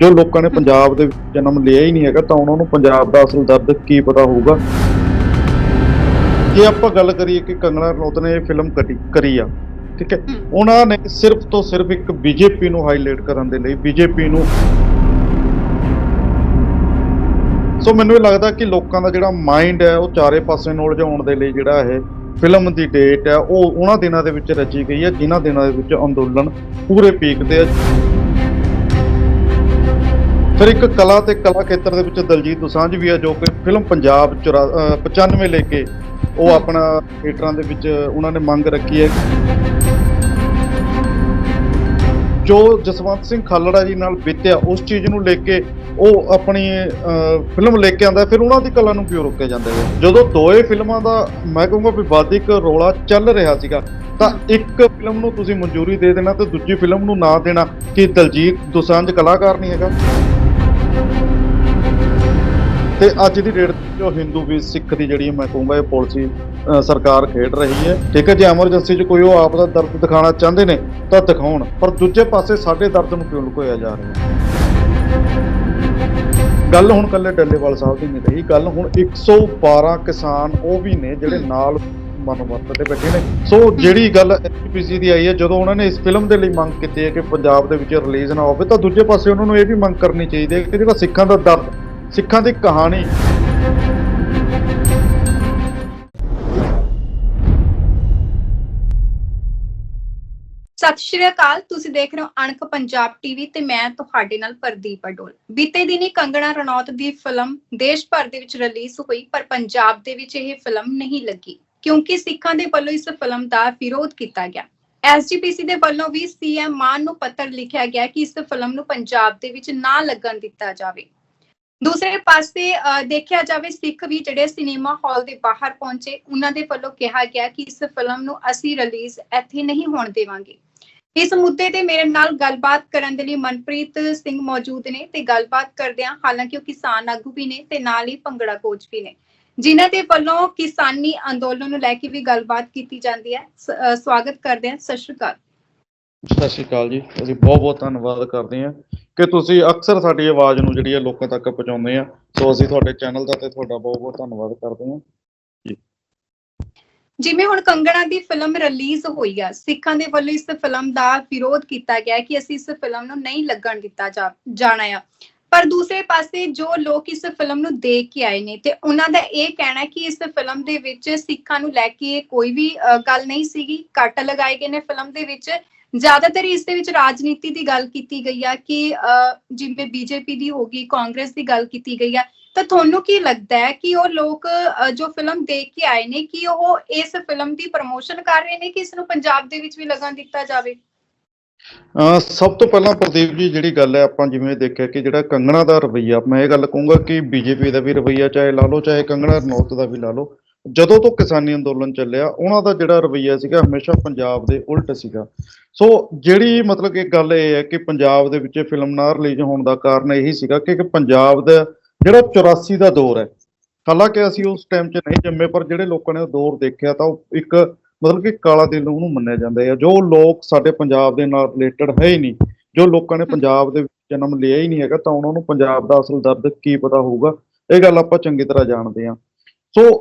ਜੋ ਲੋਕਾਂ ਨੇ ਪੰਜਾਬ ਦੇ ਵਿੱਚ ਜਨਮ ਲਿਆ ਹੀ ਨਹੀਂ ਹੈਗਾ ਤਾਂ ਉਹਨਾਂ ਨੂੰ ਪੰਜਾਬ ਦਾ ਅਸਲ ਦਰਦ ਕੀ ਪਤਾ ਹੋਊਗਾ? ਜੇ ਆਪਾਂ ਗੱਲ ਕਰੀਏ ਕਿ ਕੰਗਣਾ ਰਣੌਤ ਨੇ ਇਹ ਫਿਲਮ ਕੱਢੀ ਕਰੀ ਆ ਠੀਕ ਹੈ? ਉਹਨਾਂ ਨੇ ਸਿਰਫ ਤੋਂ ਸਿਰਫ ਇੱਕ ਬੀਜੇਪੀ ਨੂੰ ਹਾਈਲਾਈਟ ਕਰਨ ਦੇ ਲਈ ਬੀਜੇਪੀ ਨੂੰ ਸੋ ਮੈਨੂੰ ਇਹ ਲੱਗਦਾ ਕਿ ਲੋਕਾਂ ਦਾ ਜਿਹੜਾ ਮਾਈਂਡ ਹੈ ਉਹ ਚਾਰੇ ਪਾਸੇ ਨੂੰ ਉਲਝਾਉਣ ਦੇ ਲਈ ਜਿਹੜਾ ਇਹ ਫਿਲਮ ਦੀ ਡੇਟ ਹੈ ਉਹ ਉਹਨਾਂ ਦਿਨਾਂ ਦੇ ਵਿੱਚ ਰਚੀ ਗਈ ਹੈ ਜਿਨ੍ਹਾਂ ਦਿਨਾਂ ਦੇ ਵਿੱਚ ਅੰਦੋਲਨ ਪੂਰੇ ਪੀਕ ਤੇ ਹੈ ਫਿਰ ਇੱਕ ਕਲਾ ਤੇ ਕਲਾ ਖੇਤਰ ਦੇ ਵਿੱਚ ਦਲਜੀਤ ਦੋਸਾਂਝ ਵੀ ਹੈ ਜੋ ਕਿ ਫਿਲਮ ਪੰਜਾਬ 94 ਅਹ 95 ਲੈ ਕੇ ਉਹ ਆਪਣਾ ਥੀਏਟਰਾਂ ਦੇ ਵਿੱਚ ਉਹਨਾਂ ਨੇ ਮੰਗ ਰੱਖੀ ਹੈ। ਜੋ ਜਸਵੰਤ ਸਿੰਘ ਖਾਲੜਾ ਜੀ ਨਾਲ ਬੀਤਿਆ, ਉਸ ਚੀਜ਼ ਨੂੰ ਲੈ ਕੇ ਉਹ ਆਪਣੀ ਫਿਲਮ ਲੈ ਕੇ ਆਂਦਾ ਫਿਰ ਉਹਨਾਂ ਦੀ ਕਲਾ ਨੂੰ ਕਿਉਂ ਰੋਕਿਆ ਜਾਂਦਾ ਹੈ? ਜਦੋਂ ਦੋਏ ਫਿਲਮਾਂ ਦਾ ਮੈਂ ਕਹੂੰਗਾ ਵਿਵਾਦਿਕ ਰੋਲਾ ਚੱਲ ਰਿਹਾ ਸੀਗਾ, ਤਾਂ ਇੱਕ ਫਿਲਮ ਨੂੰ ਤੁਸੀਂ ਮਨਜ਼ੂਰੀ ਦੇ ਦੇਣਾ ਤੇ ਦੂਜੀ ਫਿਲਮ ਨੂੰ ਨਾ ਦੇਣਾ, ਕਿ ਦਲਜੀਤ ਦੋਸਾਂਝ ਕਲਾਕਾਰ ਨਹੀਂ ਹੈਗਾ? ਤੇ ਅੱਜ ਦੀ ਡੇਟ ਜੋ ਹਿੰਦੂ ਵੀ ਸਿੱਖ ਦੀ ਜਿਹੜੀ ਮੈਂ ਕਹੂੰਗਾ ਇਹ ਪਾਲਿਸੀ ਸਰਕਾਰ ਖੇਡ ਰਹੀ ਹੈ। ਠੀਕ ਹੈ ਜੇ, ਐਮਰਜੈਂਸੀ 'ਚ ਕੋਈ ਉਹ ਆਪ ਦਾ ਦਰਦ ਦਿਖਾਉਣਾ ਚਾਹੁੰਦੇ ਨੇ ਤਾਂ ਦਿਖਾਉਣ, ਪਰ ਦੂਜੇ ਪਾਸੇ ਸਾਡੇ ਦਰਦ ਨੂੰ ਕਿਉਂ ਲੁਕੋਇਆ ਜਾ ਰਿਹਾ ਹੈ? ਗੱਲ ਹੁਣ ਕੱਲੇ ਡੱਲੇਵਾਲ ਸਾਹਿਬ ਦੀ ਨਹੀਂ ਰਹੀ, ਗੱਲ ਹੁਣ 112 ਕਿਸਾਨ ਉਹ ਵੀ ਨੇ ਜਿਹੜੇ ਨਾਲ ਮਨੋਵਰਤ ਤੇ ਬੈਠੇ ਨੇ। ਸੋ ਜਿਹੜੀ ਗੱਲ ਐਚਪੀਸੀ ਦੀ ਆਈ ਹੈ, ਜਦੋਂ ਉਹਨਾਂ ਨੇ ਇਸ ਫਿਲਮ ਦੇ ਲਈ ਮੰਗ ਕੀਤੀ ਹੈ ਕਿ ਪੰਜਾਬ ਦੇ ਵਿੱਚ ਰਿਲੀਜ਼ ਨਾ ਹੋਵੇ, ਤਾਂ ਦੂਜੇ ਪਾਸੇ ਉਹਨਾਂ ਨੂੰ ਇਹ ਵੀ ਮੰਗ ਕਰਨੀ ਚਾਹੀਦੀ ਹੈ ਕਿ ਜਿਹੜਾ ਸਿੱਖਾਂ ਦਾ ਦਰਦ ਸਿੱਖਾਂ ਦੀ ਕਹਾਣੀ। ਸਤਿ ਸ਼੍ਰੀ ਅਕਾਲ, ਤੁਸੀਂ ਦੇਖ ਰਹੇ ਹੋ ਅਣਖ ਪੰਜਾਬ ਟੀਵੀ ਤੇ ਮੈਂ ਤੁਹਾਡੇ ਨਾਲ ਪ੍ਰਦੀਪ ਅਡੋਲ। ਬੀਤੇ ਦਿਨੀ ਕੰਗਣਾ ਰਣੌਤ ਦੀ ਫਿਲਮ ਦੇਸ਼ ਭਰ ਦੇ ਵਿੱਚ ਰਿਲੀਜ਼ ਹੋਈ, ਪਰ ਪੰਜਾਬ ਦੇ ਵਿੱਚ ਇਹ ਫਿਲਮ ਨਹੀਂ ਲੱਗੀ, ਕਿਉਂਕਿ ਸਿੱਖਾਂ ਦੇ ਵੱਲੋਂ ਇਸ ਫਿਲਮ ਦਾ ਵਿਰੋਧ ਕੀਤਾ ਗਿਆ। ਐਸਜੀਪੀਸੀ ਦੇ ਵੱਲੋਂ ਵੀ ਸੀਐਮ ਮਾਨ ਨੂੰ ਪੱਤਰ ਲਿਖਿਆ ਗਿਆ ਕਿ ਇਸ ਫਿਲਮ ਨੂੰ ਪੰਜਾਬ ਦੇ ਵਿੱਚ ਨਾ ਲੱਗਣ ਦਿੱਤਾ ਜਾਵੇ। ਦੂਸਰੇ ਪਾਸੇ ਅਹ, ਦੇਖਿਆ ਜਾਵੇ ਸਿੱਖ ਵੀ ਜਿਹੜੇ ਸਿਨੇਮਾ ਹਾਲ ਦੇ ਬਾਹਰ ਪਹੁੰਚੇ ਉਹਨਾਂ ਦੇ ਵੱਲੋਂ ਕਿਹਾ ਗਿਆ ਕਿ ਇਸ ਫਿਲਮ ਨੂੰ ਅਸੀਂ ਰਿਲੀਜ਼ ਇੱਥੇ ਨਹੀਂ ਹੋਣ ਦੇਵਾਂਗੇ। ਇਸ ਮੁੱਦੇ ਤੇ ਮੇਰੇ ਨਾਲ ਗੱਲਬਾਤ ਕਰਨ ਦੇ ਲਈ ਮਨਪ੍ਰੀਤ ਸਿੰਘ ਮੌਜੂਦ ਨੇ ਤੇ ਗੱਲਬਾਤ ਕਰਦੇ ਹਾਂ ਹਾਲਾਂਕਿ ਉਹ ਕਿਸਾਨ ਆਗੂ ਵੀ ਨੇ ਤੇ ਨਾਲ ਹੀ ਭੰਗੜਾ ਕੋਚ ਵੀ ਨੇ। ਜਿਨ੍ਹਾਂ ਦੇ ਵੱਲੋਂ ਕਿਸਾਨੀ ਅੰਦੋਲਨ ਨੂੰ ਲੈ ਕੇ ਵੀ ਗੱਲਬਾਤ ਕੀਤੀ ਜਾਂਦੀ ਹੈ। ਸਵਾਗਤ ਕਰਦੇ ਹਾਂ। ਸਤਿ ਸ਼੍ਰੀ ਅਕਾਲ। ਸਤਿ ਸ਼੍ਰੀ ਅਕਾਲ ਜੀ। ਅਸੀਂ ਬਹੁਤ ਬਹੁਤ ਧੰਨਵਾਦ ਕਰਦੇ ਹਾਂ ਕਿ ਤੁਸੀਂ ਅਕਸਰ ਸਾਡੀ ਆਵਾਜ਼ ਨੂੰ ਜਿਹੜੀ ਹੈ ਲੋਕਾਂ ਤੱਕ ਪਹੁੰਚਾਉਂਦੇ ਆ ਸੋ ਅਸੀਂ ਤੁਹਾਡੇ ਚੈਨਲ ਦਾ ਤੇ ਤੁਹਾਡਾ ਬਹੁਤ ਬਹੁਤ ਧੰਨਵਾਦ ਕਰਦੇ ਹਾਂ। ਜਿਵੇਂ ਹੁਣ ਕੰਗਣਾ ਦੀ ਫਿਲਮ ਰਿਲੀਜ਼ ਹੋਈ ਆ, ਸਿੱਖਾਂ ਦੇ ਵੱਲੋਂ ਇਸ ਫਿਲਮ ਦਾ ਵਿਰੋਧ ਕੀਤਾ ਗਿਆ ਕਿ ਅਸੀਂ ਇਸ ਫਿਲਮ ਨੂੰ ਨਹੀਂ ਲੱਗਣ ਦਿੱਤਾ ਜਾਣਾ ਆ। ਪਰ ਦੂਸਰੇ ਪਾਸੇ ਜੋ ਲੋਕ ਇਸ ਫਿਲਮ ਨੂੰ ਦੇਖ ਕੇ ਆਏ ਨੇ ਤੇ ਉਹਨਾਂ ਦਾ ਇਹ ਕਹਿਣਾ ਕਿ ਇਸ ਫਿਲਮ ਦੇ ਵਿੱਚ ਸਿੱਖਾਂ ਨੂੰ ਲੈ ਕੇ ਕੋਈ ਵੀ ਗੱਲ ਨਹੀਂ ਸੀਗੀ। ਕੱਟ ਲਗਾਏ ਗਏ ਨੇ ਫਿਲਮ ਦੇ ਵਿੱਚ। ਜ਼ਿਆਦਾਤਰ ਇਸ ਦੇ ਵਿੱਚ ਰਾਜਨੀਤੀ ਦੀ ਗੱਲ ਕੀਤੀ ਗਈ ਆ ਕਿ ਜਿਵੇਂ ਬੀਜੇਪੀ ਦੀ ਹੋਗੀ ਕਾਂਗਰਸ ਦੀ ਗੱਲ ਕੀਤੀ ਗਈ ਆ, ਤਾਂ ਤੁਹਾਨੂੰ ਕੀ ਲੱਗਦਾ ਹੈ ਕਿ ਉਹ ਲੋਕ ਜੋ ਫਿਲਮ ਦੇਖ ਕੇ ਆਏ ਨੇ, ਕਿ ਉਹ ਇਸ ਫਿਲਮ ਦੀ ਪ੍ਰਮੋਸ਼ਨ ਕਰ ਰਹੇ ਨੇ ਕਿ ਇਸ ਨੂੰ ਪੰਜਾਬ ਦੇ ਵਿੱਚ ਵੀ ਲੱਗਣ ਦਿੱਤਾ ਜਾਵੇ? ਸਭ ਤੋਂ ਪਹਿਲਾਂ ਪ੍ਰਦੀਪ ਜੀ, ਜਿਹੜੀ ਗੱਲ ਹੈ, ਆਪਾਂ ਜਿਵੇਂ ਦੇਖਿਆ ਕਿ ਜਿਹੜਾ ਕੰਗਣਾ ਦਾ ਰਵਈਆ, ਮੈਂ ਇਹ ਗੱਲ ਕਹੂੰਗਾ ਕਿ ਬੀਜੇਪੀ ਦਾ ਵੀ ਰਵਈਆ, ਚਾਹੇ ਲਾ ਲਓ, ਚਾਹੇ ਕੰਗਣਾ ਰਣੌਤ ਦਾ ਵੀ ਲਾ ਲਓ ਜਦੋਂ ਤੋਂ ਕਿਸਾਨੀ ਅੰਦੋਲਨ ਚੱਲਿਆ ਉਹਨਾਂ ਦਾ ਜਿਹੜਾ ਰਵਈਆ ਸੀਗਾ ਹਮੇਸ਼ਾ ਪੰਜਾਬ ਦੇ ਉਲਟ ਸੀਗਾ। ਸੋ ਜਿਹੜੀ ਮਤਲਬ ਕਿ ਗੱਲ ਇਹ ਹੈ ਕਿ ਪੰਜਾਬ ਦੇ ਵਿੱਚ ਫਿਲਮ ਨਾ ਰਿਲੀਜ਼ ਹੋਣ ਦਾ ਕਾਰਨ ਇਹੀ ਸੀਗਾ ਕਿ ਪੰਜਾਬ ਦਾ ਜਿਹੜਾ 84 ਦਾ ਦੌਰ ਹੈ ਹਾਲਾਂਕਿ ਅਸੀਂ ਉਸ ਟਾਈਮ 'ਚ ਨਹੀਂ ਜੰਮੇ ਪਰ ਜਿਹੜੇ ਲੋਕਾਂ ਨੇ ਉਹ ਦੌਰ ਦੇਖਿਆ ਤਾਂ ਉਹ ਇੱਕ ਮਤਲਬ ਕਿ ਕਾਲਾ ਦਿਨ ਉਹਨੂੰ ਮੰਨਿਆ ਜਾਂਦਾ ਹੈ। ਜੋ ਲੋਕ ਸਾਡੇ ਪੰਜਾਬ ਦੇ ਨਾਲ ਰਿਲੇਟਡ ਹੈ ਹੀ ਨਹੀਂ ਜੋ ਲੋਕਾਂ ਨੇ ਪੰਜਾਬ ਦੇ ਵਿੱਚ ਜਨਮ ਲਿਆ ਹੀ ਨਹੀਂ ਹੈਗਾ ਤਾਂ ਉਹਨਾਂ ਨੂੰ ਪੰਜਾਬ ਦਾ ਅਸਲ ਦਰਦ ਕੀ ਪਤਾ ਹੋਊਗਾ ਇਹ ਗੱਲ ਆਪਾਂ ਚੰਗੀ ਤਰ੍ਹਾਂ ਜਾਣਦੇ ਹਾਂ। ਸੋ।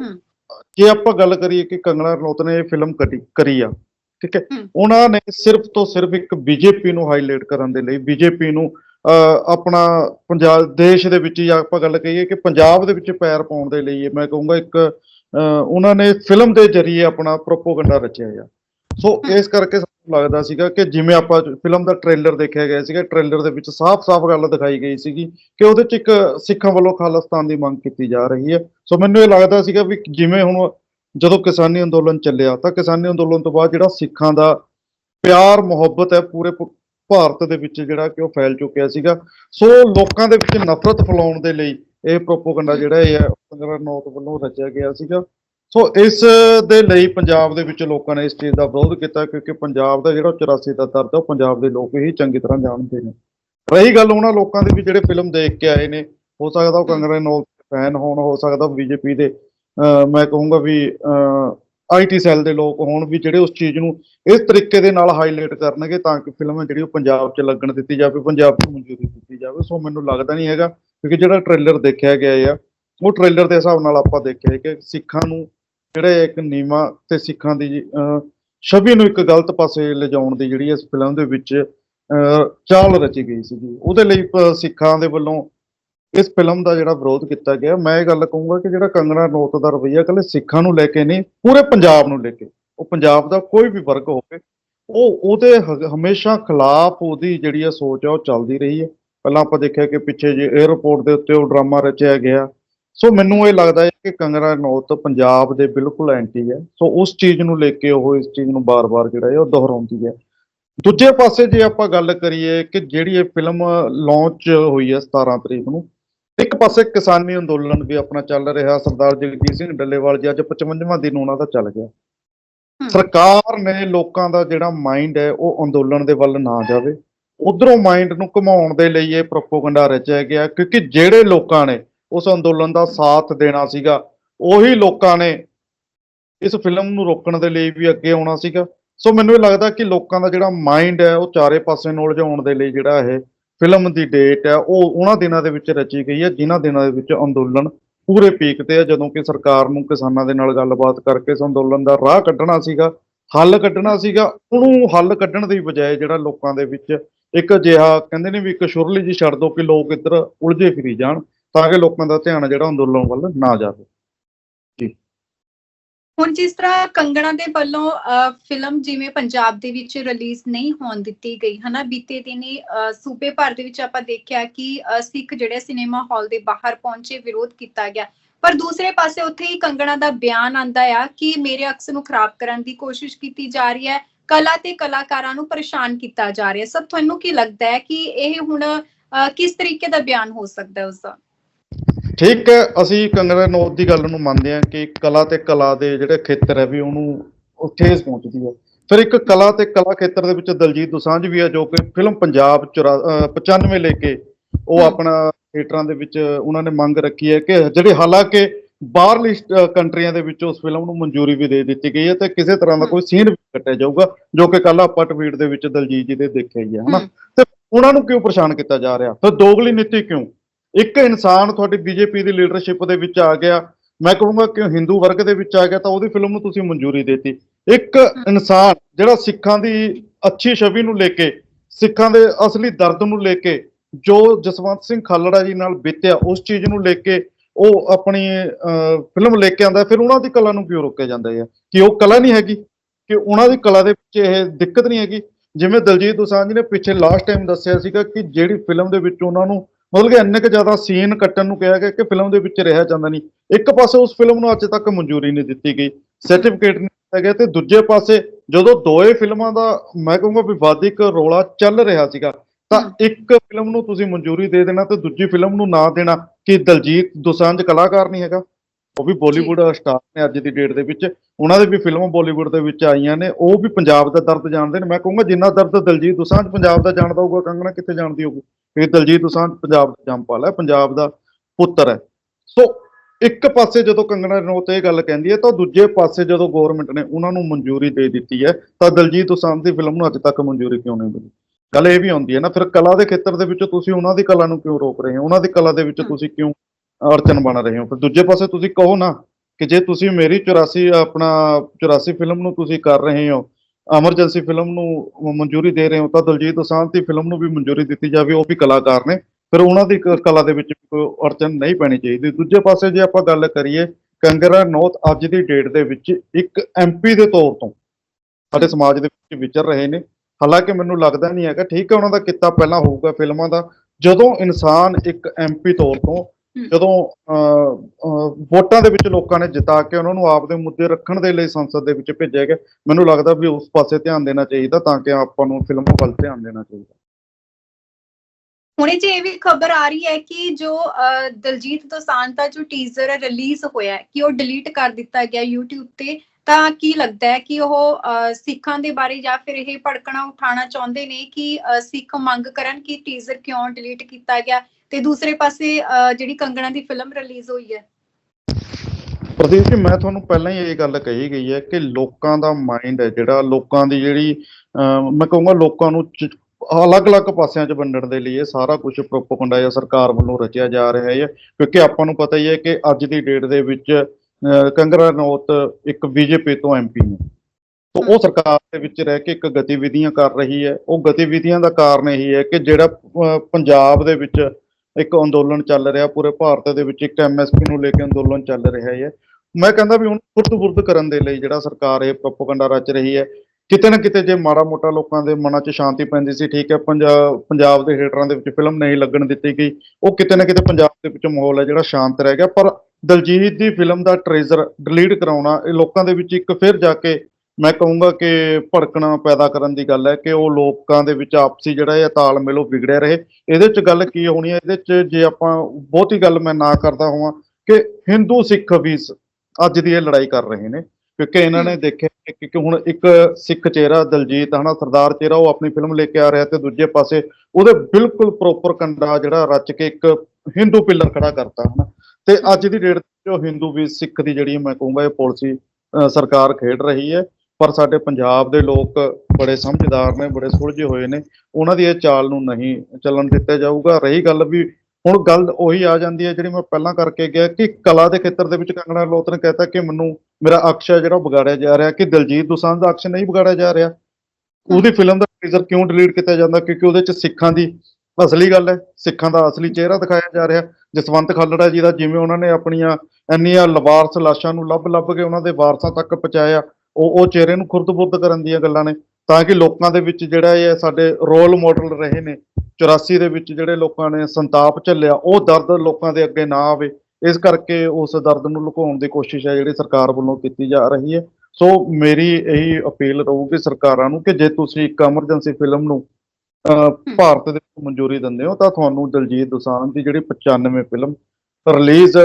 ਜੇ ਆਪਾਂ ਗੱਲ ਕਰੀਏ ਕਿ ਕੰਗਣਾ ਰਣੌਤ ਨੇ ਇਹ ਫਿਲਮ ਕਰੀ ਆ ਠੀਕ ਹੈ। ਉਹਨਾਂ ਨੇ ਸਿਰਫ ਤੋਂ ਸਿਰਫ ਇੱਕ ਬੀਜੇਪੀ ਨੂੰ ਹਾਈਲਾਈਟ ਕਰਨ ਦੇ ਲਈ ਬੀਜੇਪੀ ਨੂੰ ਆਪਣਾ ਪੰਜਾਬ ਦੇਸ਼ ਦੇ ਵਿੱਚ ਜਾਂ ਆਪਾਂ ਗੱਲ ਕਹੀਏ ਕਿ ਪੰਜਾਬ ਦੇ ਵਿੱਚ ਪੈਰ ਪਾਉਣ ਦੇ ਲਈ ਮੈਂ ਕਹੂੰਗਾ ਇੱਕ ਉਹਨਾਂ ਨੇ ਫਿਲਮ ਦੇ ਜ਼ਰੀਏ ਆਪਣਾ ਪ੍ਰੋਪੋਗੰਡਾ ਰਚਿਆ ਆ ਸੋ ਇਸ ਕਰਕੇ ਲੱਗਦਾ ਸੀਗਾ ਕਿ ਜਿਵੇਂ ਆਪਾਂ ਫਿਲਮ ਦਾ ਟ੍ਰੇਲਰ ਦੇਖਿਆ ਗਿਆ ਸੀਗਾ, ਟ੍ਰੇਲਰ ਦੇ ਵਿੱਚ ਸਾਫ਼-ਸਾਫ਼ ਗੱਲ ਦਿਖਾਈ ਗਈ ਸੀਗੀ ਕਿ ਉਹਦੇ 'ਚ ਇੱਕ ਸਿੱਖਾਂ ਵੱਲੋਂ ਖਾਲਿਸਤਾਨ ਦੀ ਮੰਗ ਕੀਤੀ ਜਾ ਰਹੀ ਹੈ। ਸੋ ਮੈਨੂੰ ਇਹ ਲੱਗਦਾ ਸੀਗਾ ਵੀ ਜਿਵੇਂ ਹੁਣ ਜਦੋਂ ਕਿਸਾਨੀ ਅੰਦੋਲਨ ਚੱਲਿਆ, ਤਾਂ ਕਿਸਾਨੀ ਅੰਦੋਲਨ ਤੋਂ ਬਾਅਦ ਜਿਹੜਾ ਸਿੱਖਾਂ ਦਾ ਪਿਆਰ, ਮੁਹੱਬਤ ਹੈ ਪੂਰੇ ਭਾਰਤ ਦੇ ਵਿੱਚ ਜਿਹੜਾ ਕਿ ਉਹ ਫੈਲ ਚੁੱਕਿਆ ਸੀਗਾ। ਸੋ ਲੋਕਾਂ ਦੇ ਵਿੱਚ ਨਫ਼ਰਤ ਫੈਲਾਉਣ ਦੇ ਲਈ ਇਹ ਪ੍ਰੋਪੋਗੰਡਾ ਜਿਹੜਾ ਇਹ ਹੈ ਪੰਦਰਾਂ ਨੌਤ ਵੱਲੋਂ ਰਚਿਆ ਗਿਆ ਸੀਗਾ। ਸੋ ਇਸ ਦੇ ਲਈ ਪੰਜਾਬ ਦੇ ਵਿੱਚ ਲੋਕਾਂ ਨੇ ਇਸ ਚੀਜ਼ ਦਾ ਵਿਰੋਧ ਕੀਤਾ ਕਿਉਂਕਿ ਪੰਜਾਬ ਦਾ ਜਿਹੜਾ 84 ਦਾ ਦਰਦ ਹੈ ਉਹ ਪੰਜਾਬ ਦੇ ਲੋਕ ਹੀ ਚੰਗੀ ਤਰ੍ਹਾਂ ਜਾਣਦੇ ਨੇ। ਰਹੀ ਗੱਲ ਉਹਨਾਂ ਲੋਕਾਂ ਦੀ ਵੀ ਜਿਹੜੇ ਫਿਲਮ ਦੇਖ ਕੇ ਆਏ ਨੇ, ਹੋ ਸਕਦਾ ਉਹ ਕੰਗਰੇ ਨੌ ਫੈਨ ਹੋਣ, ਹੋ ਸਕਦਾ ਬੀਜੇਪੀ ਦੇ ਮੈਂ ਕਹੂੰਗਾ ਵੀ ਆਈਟੀ ਸੈੱਲ ਦੇ ਲੋਕ ਹੋਣ ਵੀ ਜਿਹੜੇ ਉਸ ਚੀਜ਼ ਨੂੰ ਇਸ ਤਰੀਕੇ ਦੇ ਨਾਲ ਹਾਈਲਾਈਟ ਕਰਨਗੇ ਤਾਂ ਕਿ ਫਿਲਮ ਜਿਹੜੀ ਉਹ ਪੰਜਾਬ 'ਚ ਲੱਗਣ ਦਿੱਤੀ ਜਾਵੇ, ਪੰਜਾਬ 'ਚ ਮਨਜ਼ੂਰੀ ਦਿੱਤੀ ਜਾਵੇ। ਸੋ ਮੈਨੂੰ ਲੱਗਦਾ ਨਹੀਂ ਹੈਗਾ ਕਿਉਂਕਿ ਜਿਹੜਾ ਟ੍ਰੇਲਰ ਦੇਖਿਆ ਗਿਆ ਆ, ਉਹ ਟ੍ਰੇਲਰ ਦੇ ਹਿਸਾਬ ਨਾਲ ਆਪਾਂ ਦੇਖਿਆ ਕਿ ਸਿੱਖਾਂ ਨੂੰ ਜਿਹੜੇ ਇੱਕ ਨੀਮਾ ਤੇ ਸਿੱਖਾਂ ਦੀ ਅਹ, ਛਵੀ ਨੂੰ ਇੱਕ ਗਲਤ ਪਾਸੇ ਲਿਜਾਉਣ ਦੀ ਜਿਹੜੀ ਇਸ ਫਿਲਮ ਦੇ ਵਿੱਚ ਅਹ, ਚਾਲ ਰਚੀ ਗਈ ਸੀਗੀ। ਉਹਦੇ ਲਈ ਸਿੱਖਾਂ ਦੇ ਵੱਲੋਂ ਇਸ ਫਿਲਮ ਦਾ ਜਿਹੜਾ ਵਿਰੋਧ ਕੀਤਾ ਗਿਆ ਮੈਂ ਇਹ ਗੱਲ ਕਹੂੰਗਾ ਕਿ ਜਿਹੜਾ ਕੰਗਣਾ ਰਣੌਤ ਦਾ ਰਵੱਈਆ ਇਕੱਲੇ ਸਿੱਖਾਂ ਨੂੰ ਲੈ ਕੇ ਨਹੀਂ ਪੂਰੇ ਪੰਜਾਬ ਨੂੰ ਲੈ ਕੇ। ਉਹ ਪੰਜਾਬ ਦਾ ਕੋਈ ਵੀ ਵਰਗ ਹੋਵੇ ਉਹ ਉਹਦੇ ਹ- ਹਮੇਸ਼ਾ ਖਿਲਾਫ ਉਹਦੀ ਜਿਹੜੀ ਆ ਸੋਚ ਆ ਉਹ ਚੱਲਦੀ ਰਹੀ ਹੈ ਪਹਿਲਾਂ ਆਪਾਂ ਦੇਖਿਆ ਕਿ ਪਿੱਛੇ ਜੇ 에어ਪੋਰਟ ਦੇ ਉੱਤੇ ਉਹ ਡਰਾਮਾ ਰਚਿਆ ਗਿਆ ਸੋ ਮੈਨੂੰ ਇਹ ਲੱਗਦਾ ਹੈ ਕਿ ਕੰਗਣਾ ਰਣੌਤ ਪੰਜਾਬ ਦੇ ਬਿਲਕੁਲ ਐਂਟੀ ਹੈ। ਸੋ ਉਸ ਚੀਜ਼ ਨੂੰ ਲੈ ਕੇ ਉਹ ਇਸ ਚੀਜ਼ ਨੂੰ ਬਾਰ-ਬਾਰ ਜਿਹੜਾ ਹੈ ਉਹ ਦੁਹਰਾਉਂਦੀ ਹੈ। ਦੂਜੇ ਪਾਸੇ ਜੇ ਆਪਾਂ ਗੱਲ ਕਰੀਏ ਕਿ ਜਿਹੜੀ ਇਹ ਫਿਲਮ ਲਾਂਚ ਹੋਈ ਹੈ 17 ਤਰੀਕ ਨੂੰ ਇੱਕ ਪਾਸੇ ਕਿਸਾਨੀ ਅੰਦੋਲਨ ਵੀ ਆਪਣਾ ਚੱਲ ਰਿਹਾ। ਸਰਦਾਰ ਜਗਜੀਤ ਸਿੰਘ ਡੱਲੇਵਾਲ ਜੀ ਅੱਜ 55ਵਾਂ ਦਿਨ ਉਹਨਾਂ ਦਾ ਚੱਲ ਗਿਆ। ਸਰਕਾਰ ਨੇ ਲੋਕਾਂ ਦਾ ਜਿਹੜਾ ਮਾਈਂਡ ਹੈ ਉਹ ਅੰਦੋਲਨ ਦੇ ਵੱਲ ਨਾ ਜਾਵੇ। ਉਧਰੋਂ ਮਾਈਂਡ ਨੂੰ ਘੁਮਾਉਣ ਦੇ ਲਈ ਇਹ ਪ੍ਰੋਪਗੈਂਡਾ ਰਚਿਆ ਗਿਆ ਕਿਉਂਕਿ ਜਿਹੜੇ ਲੋਕਾਂ ਨੇ ਉਸ ਅੰਦੋਲਨ ਦਾ ਸਾਥ ਦੇਣਾ ਸੀਗਾ। ਉਹੀ ਲੋਕਾਂ ਨੇ ਇਸ ਫਿਲਮ ਨੂੰ ਰੋਕਣ ਦੇ ਲਈ ਵੀ ਅੱਗੇ ਆਉਣਾ ਸੀਗਾ। ਸੋ ਮੈਨੂੰ ਇਹ ਲੱਗਦਾ ਕਿ ਲੋਕਾਂ ਦਾ ਜਿਹੜਾ ਮਾਈਂਡ ਹੈ, ਉਹ ਚਾਰੇ ਪਾਸੇ ਨੂੰ ਉਲਝਾਉਣ ਦੇ ਲਈ ਜਿਹੜਾ ਇਹ ਫਿਲਮ ਦੀ ਡੇਟ ਹੈ, ਉਹ ਉਹਨਾਂ ਦਿਨਾਂ ਦੇ ਵਿੱਚ ਰਚੀ ਗਈ ਹੈ, ਜਿਨ੍ਹਾਂ ਦਿਨਾਂ ਦੇ ਵਿੱਚ ਅੰਦੋਲਨ ਪੂਰੇ ਪੀਕ ਤੇ ਹੈ ਜਦੋਂ ਕਿ ਸਰਕਾਰ ਨੂੰ ਕਿਸਾਨਾਂ ਦੇ ਨਾਲ ਗੱਲਬਾਤ ਕਰਕੇ ਇਸ ਅੰਦੋਲਨ ਦਾ ਰਾਹ ਕੱਢਣਾ ਸੀਗਾ, ਹੱਲ ਕੱਢਣਾ ਸੀਗਾ। ਉਹਨੂੰ ਹੱਲ ਕੱਢਣ ਦੀ ਬਜਾਏ ਜਿਹੜਾ ਲੋਕਾਂ ਦੇ ਵਿੱਚ ਇੱਕ ਅਜਿਹਾ, ਕਹਿੰਦੇ ਨੇ ਵੀ ਇੱਕ ਸ਼ੁਰਲੀ ਜੀ ਛੱਡ ਦੋ ਕਿ ਲੋਕ ਇੱਧਰ ਉਲਝੇ ਫਿਰੀ ਜਾਣ। ਤਾਂ ਕਿ ਲੋਕਾਂ ਦਾ ਧਿਆਨ ਜਿਹੜਾ ਅੰਦੋਲਨ ਵੱਲ ਨਾ ਜਾਵੇ। ਹੁਣ ਜਿਸ ਤਰ੍ਹਾਂ ਕੰਗਣਾ ਦੇ ਵੱਲੋਂ ਫਿਲਮ ਜਿਵੇਂ ਪੰਜਾਬ ਦੇ ਵਿੱਚ ਰਿਲੀਜ਼ ਨਹੀਂ ਹੋਣ ਦਿੱਤੀ ਗਈ, ਹਨਾ? ਬੀਤੇ ਦਿਨੀ ਸੂਬੇ ਭਰ ਦੇ ਵਿੱਚ ਆਪਾਂ ਦੇਖਿਆ ਕਿ ਸਿੱਖ ਜਿਹੜੇ ਸਿਨੇਮਾ ਹਾਲ ਦੇ ਬਾਹਰ ਪਹੁੰਚੇ, ਵਿਰੋਧ ਕੀਤਾ ਗਿਆ। ਪਰ ਦੂਸਰੇ ਪਾਸੇ ਉੱਥੇ ਹੀ ਕੰਗਣਾ ਦਾ ਬਿਆਨ ਆਂਦਾ ਆ ਕਿ ਮੇਰੇ ਅਕਸ ਨੂੰ ਖਰਾਬ ਕਰਨ ਦੀ ਕੋਸ਼ਿਸ਼ ਕੀਤੀ ਜਾ ਰਹੀ ਹੈ। ਕਲਾ ਤੇ ਕਲਾਕਾਰਾਂ ਨੂੰ ਪਰੇਸ਼ਾਨ ਕੀਤਾ ਜਾ ਰਿਹਾ। ਸਭ ਤੁਹਾਨੂੰ ਕੀ ਲੱਗਦਾ ਹੈ ਕਿ ਇਹ ਹੁਣ ਕਿਸ ਤਰੀਕੇ ਦਾ ਬਿਆਨ ਹੋ ਸਕਦਾ ਹੈ ਉਸਦਾ ਠੀਕ ਹੈ ਅਸੀਂ ਕੰਗਨਾ ਰਣੌਤ ਦੀ ਗੱਲ ਨੂੰ ਮੰਨਦੇ ਹਾਂ ਕਿ ਕਲਾ ਤੇ ਕਲਾ ਦੇ ਜਿਹੜੇ ਖੇਤਰ ਹੈ ਵੀ ਉਹਨੂੰ ਉਹ ਠੇਸ ਪਹੁੰਚਦੀ ਹੈ ਫਿਰ ਇੱਕ ਕਲਾ ਤੇ ਕਲਾ ਖੇਤਰ ਦੇ ਵਿੱਚ ਦਲਜੀਤ ਦੋਸਾਂਝ ਵੀ ਹੈ ਜੋ ਕਿ ਫਿਲਮ ਪੰਜਾਬ 94 ਅਹ 95 ਲੈ ਕੇ ਉਹ। ਆਪਣਾ ਥੀਏਟਰਾਂ ਦੇ ਵਿੱਚ ਉਹਨਾਂ ਨੇ ਮੰਗ ਰੱਖੀ ਹੈ ਕਿ ਜਿਹੜੇ ਹਾਲਾਂਕਿ ਬਾਹਰਲੀ ਕੰਟਰੀਆਂ ਦੇ ਵਿੱਚ ਉਸ ਫਿਲਮ ਨੂੰ ਮਨਜ਼ੂਰੀ ਵੀ ਦੇ ਦਿੱਤੀ ਗਈ ਹੈ ਤੇ ਕਿਸੇ ਤਰ੍ਹਾਂ ਦਾ। ਕੋਈ ਸੀਨ ਵੀ ਕੱਟਿਆ ਜਾਊਗਾ ਜੋ ਕਿ ਕੱਲ ਆਪਾਂ ਟਵੀਟ ਦੇ ਵਿੱਚ ਦਲਜੀਤ ਜੀ ਦੇ ਦੇਖਿਆ ਹੀ ਹੈ ਹਨਾ। ਤੇ ਉਹਨਾਂ ਨੂੰ ਕਿਉਂ ਪਰੇਸ਼ਾਨ ਕੀਤਾ ਜਾ ਰਿਹਾ ਫਿਰ ਦੋਗਲੀ ਨੀਤੀ ਕਿਉਂ ਇੱਕ ਇਨਸਾਨ ਤੁਹਾਡੀ ਬੀਜੇਪੀ ਦੀ ਲੀਡਰਸ਼ਿਪ ਦੇ ਵਿੱਚ ਆ ਗਿਆ, ਮੈਂ ਕਹੂੰਗਾ ਕਿ ਹਿੰਦੂ ਵਰਗ ਦੇ ਵਿੱਚ ਆ ਗਿਆ, ਤਾਂ ਉਹਦੀ ਫਿਲਮ ਨੂੰ ਤੁਸੀਂ ਮਨਜ਼ੂਰੀ ਦੇਤੀ। ਇੱਕ ਇਨਸਾਨ ਜਿਹੜਾ ਸਿੱਖਾਂ ਦੀ ਅੱਛੀ ਛਵੀ ਨੂੰ ਲੈ ਕੇ, ਸਿੱਖਾਂ ਦੇ ਅਸਲੀ ਦਰਦ ਨੂੰ ਲੈ ਕੇ, ਜੋ ਜਸਵੰਤ ਸਿੰਘ ਖਾਲੜਾ ਜੀ ਨਾਲ ਬੀਤਿਆ, ਉਸ ਚੀਜ਼ ਨੂੰ ਲੈ ਕੇ ਉਹ ਆਪਣੀ ਫਿਲਮ ਲੈ ਕੇ ਆਂਦਾ ਫਿਰ ਉਹਨਾਂ ਦੀ ਕਲਾ ਨੂੰ ਕਿਉਂ ਰੋਕਿਆ ਜਾਂਦਾ ਹੈ? ਕਿ ਉਹ ਕਲਾ ਨਹੀਂ ਹੈਗੀ? ਕਿ ਉਹਨਾਂ ਦੀ ਕਲਾ ਦੇ ਵਿੱਚ ਇਹ ਦਿੱਕਤ ਨਹੀਂ ਹੈਗੀ? ਜਿਵੇਂ ਦਲਜੀਤ ਦੋਸਾਂਝ ਨੇ ਪਿੱਛੇ ਲਾਸਟ ਟਾਈਮ ਦੱਸਿਆ ਸੀਗਾ ਕਿ ਜਿਹੜੀ ਫਿਲਮ ਦੇ ਵਿੱਚ ਉਹਨਾਂ ਨੂੰ ਮਤਲਬ ਕਿ ਇੰਨੇ ਕੁ ਜ਼ਿਆਦਾ ਸੀਨ ਕੱਟਣ ਨੂੰ ਕਿਹਾ ਗਿਆ ਕਿ ਫਿਲਮ ਦੇ ਵਿੱਚ ਰਿਹਾ ਜਾਂਦਾ ਨਹੀਂ। ਇੱਕ ਪਾਸੇ ਉਸ ਫਿਲਮ ਨੂੰ ਅੱਜ ਤੱਕ ਮਨਜ਼ੂਰੀ ਨਹੀਂ ਦਿੱਤੀ ਗਈ। ਸਰਟੀਫਿਕੇਟ ਨਹੀਂ ਦਿੱਤਾ ਗਿਆ ਤੇ ਦੂਜੇ ਪਾਸੇ ਜਦੋਂ ਦੋਏ ਫਿਲਮਾਂ ਦਾ ਮੈਂ ਕਹੂੰਗਾ ਵਿਵਾਦਿਕ ਰੋਲਾ ਚੱਲ ਰਿਹਾ ਸੀਗਾ ਤਾਂ। ਇੱਕ ਫਿਲਮ ਨੂੰ ਤੁਸੀਂ ਮਨਜ਼ੂਰੀ ਦੇ ਦੇਣਾ ਤੇ ਦੂਜੀ ਫਿਲਮ ਨੂੰ ਨਾ ਦੇਣਾ ਕਿ ਦਲਜੀਤ ਦੋਸਾਂਝ ਕਲਾਕਾਰ ਨਹੀਂ ਹੈਗਾ? ਉਹ ਵੀ ਬਾਲੀਵੁੱਡ ਸਟਾਰ ਨੇ ਅੱਜ ਦੀ ਡੇਟ ਦੇ ਵਿੱਚ। ਉਹਨਾਂ ਦੇ ਵੀ ਫਿਲਮਾਂ ਬਾਲੀਵੁੱਡ ਦੇ ਵਿੱਚ ਆਈਆਂ ਨੇ। ਉਹ ਵੀ ਪੰਜਾਬ ਦਾ ਦਰਦ ਜਾਣਦੇ ਨੇ। ਮੈਂ ਕਹੂੰਗਾ ਜਿੰਨਾ ਦਰਦ ਦਲਜੀਤ ਦੋਸਾਂਝ ਪੰਜਾਬ ਦਾ ਜਾਣਦਾ ਹੋਊਗਾ ਕੰਗਣਾ ਕਿੱਥੇ ਜਾਣਦੀ ਹੋਊਗੀ? ਇਹ ਦਲਜੀਤ ਦੋਸਾਂਝ ਪੰਜਾਬ ਦਾ ਜੰਮਪਲ ਹੈ ਪੰਜਾਬ ਦਾ ਪੁੱਤਰ ਹੈ। ਸੋ ਇੱਕ ਪਾਸੇ ਜਦੋਂ ਕੰਗਣਾ ਰਣੌਤ ਇਹ ਗੱਲ ਕਹਿੰਦੀ ਹੈ ਤਾਂ ਦੂਜੇ ਪਾਸੇ ਜਦੋਂ ਗਵਰਨਮੈਂਟ ਨੇ ਉਹਨਾਂ ਨੂੰ ਮਨਜ਼ੂਰੀ ਦੇ ਦਿੱਤੀ ਹੈ ਤਾਂ ਦਲਜੀਤ ਦੋਸਾਂਝ ਦੀ ਫਿਲਮ ਨੂੰ ਅੱਜ ਤੱਕ ਮਨਜ਼ੂਰੀ ਕਿਉਂ ਨਹੀਂ ਮਿਲੀ? ਗੱਲ ਇਹ ਵੀ ਆਉਂਦੀ ਹੈ ਨਾ ਫਿਰ ਕਲਾ ਦੇ ਖੇਤਰ ਦੇ ਵਿੱਚ ਤੁਸੀਂ ਉਹਨਾਂ ਦੀ ਕਲਾ ਨੂੰ ਕਿਉਂ ਰੋਕ ਰਹੇ ਹੋ? ਉਹਨਾਂ ਦੀ ਕਲਾ ਦੇ ਵਿੱਚ। ਤੁਸੀਂ ਕਿਉਂ ਅੜਚਨ ਬਣ ਰਹੇ ਹੋ। ਫਿਰ ਦੂਜੇ ਪਾਸੇ ਤੁਸੀਂ ਕਹੋ ਨਾ ਕਿ ਜੇ ਤੁਸੀਂ ਮੇਰੀ 84 ਆਪਣਾ 84 ਫਿਲਮ ਨੂੰ ਤੁਸੀਂ ਕਰ ਰਹੇ ਹੋ, ਐਮਰਜੈਂਸੀ ਫਿਲਮ ਨੂੰ ਮਨਜ਼ੂਰੀ ਦੇ ਰਹੇ ਹੋ, ਤਾਂ ਦਲਜੀਤ ਦੋਸਾਂਝ ਦੀ ਫਿਲਮ ਨੂੰ ਵੀ ਮਨਜ਼ੂਰੀ ਦਿੱਤੀ ਜਾਵੇ, ਉਹ ਵੀ ਕਲਾਕਾਰ ਨੇ। ਫਿਰ ਉਹਨਾਂ ਦੀ ਕ- ਕਲਾ ਦੇ ਵਿੱਚ ਕੋਈ ਅੜਚਨ ਨਹੀਂ ਪੈਣੀ ਚਾਹੀਦੀ। ਦੂਜੇ ਪਾਸੇ ਜੇ ਆਪਾਂ ਗੱਲ ਕਰੀਏ, ਕੰਗਰਾ ਨੌਤ ਅੱਜ ਦੀ ਡੇਟ ਦੇ ਵਿੱਚ ਇੱਕ ਐਮਪੀ ਦੇ ਤੌਰ ਤੋਂ ਸਾਡੇ ਸਮਾਜ ਦੇ ਵਿੱਚ ਵਿਚਰ ਰਹੇ ਨੇ। ਹਾਲਾਂਕਿ ਮੈਨੂੰ ਲੱਗਦਾ ਨਹੀਂ ਹੈਗਾ, ਠੀਕ ਹੈ, ਉਹਨਾਂ ਦਾ ਕਿੱਤਾ ਪਹਿਲਾਂ ਹੋਊਗਾ ਫਿਲਮਾਂ ਦਾ। ਜਦੋਂ ਇਨਸਾਨ ਇੱਕ ਐਮਪੀ ਤੌਰ ਤੋਂ ਜਦੋਂ ਵੋਟਾਂ ਦੇ ਵਿੱਚ ਲੋਕਾਂ ਨੇ ਜਿਤਾ ਕੇ ਉਹਨਾਂ ਨੂੰ ਆਪ ਦੇ ਮੁੱਦੇ ਰੱਖਣ ਦੇ ਲਈ ਸੰਸਦ ਦੇ ਵਿੱਚ ਭੇਜਿਆ ਗਿਆ ਮੈਨੂੰ ਲੱਗਦਾ ਵੀ ਉਸ ਪਾਸੇ ਧਿਆਨ ਦੇਣਾ ਚਾਹੀਦਾ ਤਾਂ ਕਿ ਆਪਾਂ ਨੂੰ ਫਿਲਮਾਂ ਵੱਲ ਧਿਆਨ ਦੇਣਾ ਚਾਹੀਦਾ। ਹੁਣੇ ਜੇ ਇਹ ਵੀ ਖਬਰ ਆ ਰਹੀ ਹੈ ਕਿ ਜੋ ਦਲਜੀਤ ਦੋਸਾਂਝ ਦਾ ਜੋ ਟੀਜ਼ਰ ਰਿਲੀਜ਼ ਹੋਇਆ ਕਿ ਉਹ ਡਿਲੀਟ ਕਰ ਦਿੱਤਾ ਗਿਆ YouTube ਤੇ ਤਾਂ ਕੀ ਲੱਗਦਾ ਹੈ ਕਿ ਉਹ ਸਿੱਖਾਂ ਦੇ ਬਾਰੇ ਜਾਂ ਫਿਰ ਇਹ ਭੜਕਣਾ ਉਠਾਉਣਾ ਚਾਹੁੰਦੇ ਨੇ ਕਿ ਸਿੱਖ ਮੰਗ ਕਰਨ ਕਿ ਟੀਜ਼ਰ ਕਿਉਂ ਡਿਲੀਟ ਕੀਤਾ ਗਿਆ? ਤੇ ਦੂਸਰੇ ਪਾਸੇ ਜਿਹੜੀ ਕੰਗਣਾ ਦੀ ਫਿਲਮ ਰਿਲੀਜ਼ ਹੋਈ ਹੈ। ਪ੍ਰਦੀਪ ਜੀ, ਮੈਂ ਤੁਹਾਨੂੰ ਪਹਿਲਾਂ ਹੀ ਇਹ ਗੱਲ ਕਹੀ ਗਈ ਹੈ ਕਿ ਲੋਕਾਂ ਦਾ ਮਾਈਂਡ ਹੈ ਜਿਹੜਾ, ਲੋਕਾਂ ਦੀ ਜਿਹੜੀ ਮੈਂ ਕਹੂੰਗਾ ਲੋਕਾਂ ਨੂੰ ਅਲੱਗ-ਅਲੱਗ ਪਾਸਿਆਂ 'ਚ ਵੰਡਣ ਦੇ ਲਈ ਇਹ ਸਾਰਾ ਕੁਝ ਪ੍ਰੋਪਗੈਂਡਾ ਜਾਂ ਸਰਕਾਰ ਵੱਲੋਂ ਰਚਿਆ ਜਾ ਰਿਹਾ ਹੈ। ਕਿਉਂਕਿ ਆਪਾਂ ਨੂੰ ਪਤਾ ਹੀ ਹੈ ਕਿ ਅੱਜ ਦੀ ਡੇਟ ਦੇ ਵਿੱਚ ਕੰਗਰਾ ਨੌਤ ਇੱਕ ਬੀਜੇਪੀ ਤੋਂ ਐਮਪੀ ਨੇ। ਤਾਂ ਉਹ ਸਰਕਾਰ ਦੇ ਵਿੱਚ ਰਹਿ ਕੇ ਇੱਕ ਗਤੀਵਿਧੀਆਂ ਕਰ ਰਹੀ ਹੈ। ਉਹ ਗਤੀਵਿਧੀਆਂ ਦਾ ਕਾਰਨ ਇਹੀ ਹੈ ਕਿ ਜਿਹੜਾ ਪੰਜਾਬ ਦੇ ਵਿੱਚ ਇੱਕ ਅੰਦੋਲਨ ਚੱਲ ਰਿਹਾ ਪੂਰੇ ਭਾਰਤ ਦੇ ਵਿੱਚ, ਇੱਕ ਐਮਐਸਪੀ ਨੂੰ ਲੈ ਕੇ ਅੰਦੋਲਨ ਚੱਲ ਰਿਹਾ ਹੈ। ਮੈਂ ਕਹਿੰਦਾ ਵੀ ਹੁਣ ਫੁਰਤ-ਫੁਰਤ ਕਰਨ ਦੇ ਲਈ ਜਿਹੜਾ ਸਰਕਾਰ ਇਹ ਪ੍ਰੋਪਗੈਂਡਾ ਰਚ ਰਹੀ ਹੈ, ਕਿਤੇ ਨਾ ਕਿਤੇ ਜੇ ਮਾੜਾ ਮੋਟਾ ਲੋਕਾਂ ਦੇ ਮਨਾਂ 'ਚ ਸ਼ਾਂਤੀ ਪੈਂਦੀ ਸੀ, ਠੀਕ ਹੈ ਪੰਜਾਬ ਪੰਜਾਬ ਦੇ ਹੇਟਰਾਂ ਦੇ ਵਿੱਚ ਫਿਲਮ ਨਹੀਂ ਲੱਗਣ ਦਿੱਤੀ ਗਈ, ਉਹ ਕਿਤੇ ਨਾ ਕਿਤੇ ਪੰਜਾਬ ਦੇ ਵਿੱਚ ਮਾਹੌਲ ਹੈ ਜਿਹੜਾ ਸ਼ਾਂਤ ਰਹਿ ਗਿਆ। ਪਰ ਦਲਜੀਤ ਦੀ ਫਿਲਮ ਦਾ ਟ੍ਰੇਜ਼ਰ ਡਿਲੀਟ ਕਰਾਉਣਾ, ਇਹ ਲੋਕਾਂ ਦੇ ਵਿੱਚ ਇੱਕ ਫਿਰ ਜਾ ਕੇ ਮੈਂ ਕਹੂੰਗਾ ਕਿ ਭੜਕਣਾ ਪੈਦਾ ਕਰਨ ਦੀ ਗੱਲ ਹੈ ਕਿ ਉਹ ਲੋਕਾਂ ਦੇ ਵਿੱਚ ਆਪਸੀ ਜਿਹੜਾ ਇਹ ਤਾਲਮੇਲ ਉਹ ਵਿਗੜਿਆ ਰਹੇ। ਇਹਦੇ 'ਚ ਗੱਲ ਕੀ ਹੋਣੀ ਹੈ? ਇਹਦੇ 'ਚ ਜੇ ਆਪਾਂ ਬਹੁਤੀ ਗੱਲ ਮੈਂ ਨਾ ਕਰਦਾ ਹੋਵਾਂ ਕਿ ਹਿੰਦੂ ਸਿੱਖ ਵੀ ਅੱਜ ਦੀ ਇਹ ਲੜਾਈ ਕਰ ਰਹੇ ਨੇ। ਕਿਉਂਕਿ ਇਹਨਾਂ ਨੇ ਦੇਖਿਆ ਕਿ ਹੁਣ ਇੱਕ ਸਿੱਖ ਚਿਹਰਾ ਦਲਜੀਤ ਹਨਾ ਸਰਦਾਰ ਚਿਹਰਾ ਉਹ ਆਪਣੀ ਫਿਲਮ ਲੈ ਕੇ ਆ ਰਿਹਾ ਤੇ ਦੂਜੇ ਪਾਸੇ ਉਹਦੇ ਬਿਲਕੁਲ ਪ੍ਰੋਪਰ ਕੰਡਾ ਜਿਹੜਾ ਰਚ ਕੇ ਇੱਕ ਹਿੰਦੂ ਪਿੱਲਰ ਖੜਾ ਕਰਤਾ ਹਨਾ। ਤੇ ਅੱਜ ਦੀ ਡੇਟ ਤੇ ਉਹ ਹਿੰਦੂ ਵੀ ਸਿੱਖ ਦੀ ਜਿਹੜੀ ਮੈਂ ਕਹੂੰਗਾ ਇਹ ਪਾਲਿਸੀ ਸਰਕਾਰ ਖੇਡ ਰਹੀ ਹੈ। ਪਰ ਸਾਡੇ ਪੰਜਾਬ ਦੇ ਲੋਕ ਬੜੇ ਸਮਝਦਾਰ ਨੇ, ਬੜੇ ਸੁਲਝੇ ਹੋਏ ਨੇ। ਉਹਨਾਂ ਦੀ ਇਹ ਚਾਲ ਨੂੰ ਨਹੀਂ ਚੱਲਣ ਦਿੱਤਾ ਜਾਊਗਾ। ਰਹੀ ਗੱਲ ਵੀ ਹੁਣ ਗੱਲ ਉਹੀ ਆ ਜਾਂਦੀ ਹੈ ਜਿਹੜੀ ਮੈਂ ਪਹਿਲਾਂ ਕਰਕੇ ਗਿਆ ਕਿ ਕਲਾ ਦੇ ਖੇਤਰ ਦੇ ਵਿੱਚ ਕੰਗਣਾ ਲੋਤ ਨੇ ਕਹਿਤਾ ਕਿ ਮੈਨੂੰ ਮੇਰਾ ਅਕਸ਼ ਹੈ ਜਿਹੜਾ ਉਹ ਵਿਗਾੜਿਆ ਜਾ ਰਿਹਾ, ਕਿ ਦਲਜੀਤ ਦੋਸਾਂਝ ਦਾ ਅਕਸ਼ ਨਹੀਂ ਵਿਗਾੜਿਆ ਜਾ ਰਿਹਾ। ਉਹਦੀ ਫਿਲਮ ਦਾ ਟੀਜ਼ਰ ਕਿਉਂ ਡਿਲੀਟ ਕੀਤਾ ਜਾਂਦਾ? ਕਿਉਂਕਿ ਉਹਦੇ ਚ ਸਿੱਖਾਂ ਦੀ ਅਸਲੀ ਗੱਲ ਹੈ, ਸਿੱਖਾਂ ਦਾ ਅਸਲੀ ਚਿਹਰਾ ਦਿਖਾਇਆ ਜਾ ਰਿਹਾ। ਜਸਵੰਤ ਖਾਲੜਾ ਜੀ ਦਾ ਜਿਵੇਂ ਉਹਨਾਂ ਨੇ ਆਪਣੀਆਂ ਇੰਨੀਆਂ ਲਵਾਰਸ ਲਾਸ਼ਾਂ ਨੂੰ ਲੱਭ ਲੱਭ ਕੇ ਉਹਨਾਂ ਦੇ ਵਾਰਸਾਂ ਤੱਕ ਪਹੁੰਚਾਇਆ ਉਹ ਉਹ ਚਿਹਰੇ ਨੂੰ ਖੁਰਦ-ਬੁਰਦ ਕਰਨ ਦੀਆਂ ਗੱਲਾਂ ਨੇ ਤਾਂ ਕਿ ਲੋਕਾਂ ਦੇ ਵਿੱਚ ਜਿਹੜਾ ਇਹ ਸਾਡੇ ਰੋਲ ਮਾਡਲ ਰਹੇ ਨੇ 84 ਦੇ ਵਿੱਚ ਜਿਹੜੇ ਲੋਕਾਂ ਨੇ ਸੰਤਾਪ ਝੱਲਿਆ ਉਹ ਦਰਦ ਲੋਕਾਂ ਦੇ ਅੱਗੇ ਨਾ ਆਵੇ ਇਸ ਕਰਕੇ ਉਸ ਦਰਦ ਨੂੰ ਲੁਕਾਉਣ ਦੀ ਕੋਸ਼ਿਸ਼ ਹੈ ਜਿਹੜੀ ਸਰਕਾਰ ਵੱਲੋਂ ਕੀਤੀ ਜਾ ਰਹੀ ਹੈ। ਸੋ ਮੇਰੀ ਇਹੀ ਅਪੀਲ ਰਹੂਗੀ ਸਰਕਾਰਾਂ ਨੂੰ ਕਿ ਜੇ ਤੁਸੀਂ ਇੱਕ ਐਮਰਜੈਂਸੀ ਫਿਲਮ ਨੂੰ ਭਾਰਤ ਦੇ ਵਿੱਚ ਮਨਜ਼ੂਰੀ ਦਿੰਦੇ ਹੋ ਤਾਂ ਤੁਹਾਨੂੰ ਦਲਜੀਤ ਦੋਸਾਂਝ ਦੀ ਜਿਹੜੀ 95 ਫਿਲਮ ਰਿਲੀਜ਼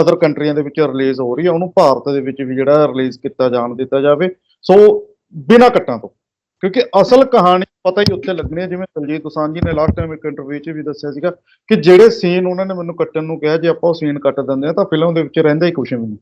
ਅਦਰ ਕੰਟਰੀਆਂ ਦੇ ਵਿੱਚ ਰਿਲੀਜ਼ ਹੋ ਰਹੀ ਹੈ ਉਹਨੂੰ ਭਾਰਤ ਦੇ ਵਿੱਚ ਵੀ ਜਿਹੜਾ ਰਿਲੀਜ਼ ਕੀਤਾ ਜਾਣ ਦਿੱਤਾ ਜਾਵੇ। ਸੋ ਬਿਨਾਂ ਕੱਟਾਂ ਤੋਂ। ਕਿਉਂਕਿ ਅਸਲ ਕਹਾਣੀ ਪਤਾ ਹੀ ਉੱਥੇ ਲੱਗਣੀ ਹੈ ਜਿਵੇਂ ਦਲਜੀਤ ਦੋਸਾਂਝ ਜੀ ਨੇ ਲਾਸਟ ਟਾਈਮ ਇੱਕ ਇੰਟਰਵਿਊ 'ਚ ਵੀ ਦੱਸਿਆ ਸੀਗਾ ਕਿ ਜਿਹੜੇ ਸੀਨ ਉਹਨਾਂ ਨੇ ਮੈਨੂੰ ਕੱਟਣ ਨੂੰ ਕਿਹਾ ਜੇ ਆਪਾਂ ਉਹ ਸੀਨ ਕੱਟ ਦਿੰਦੇ ਆ ਤਾਂ ਫਿਲਮ ਦੇ ਵਿੱਚ ਰਹਿੰਦਾ ਹੀ ਕੁਝ ਵੀ ਨਹੀਂ।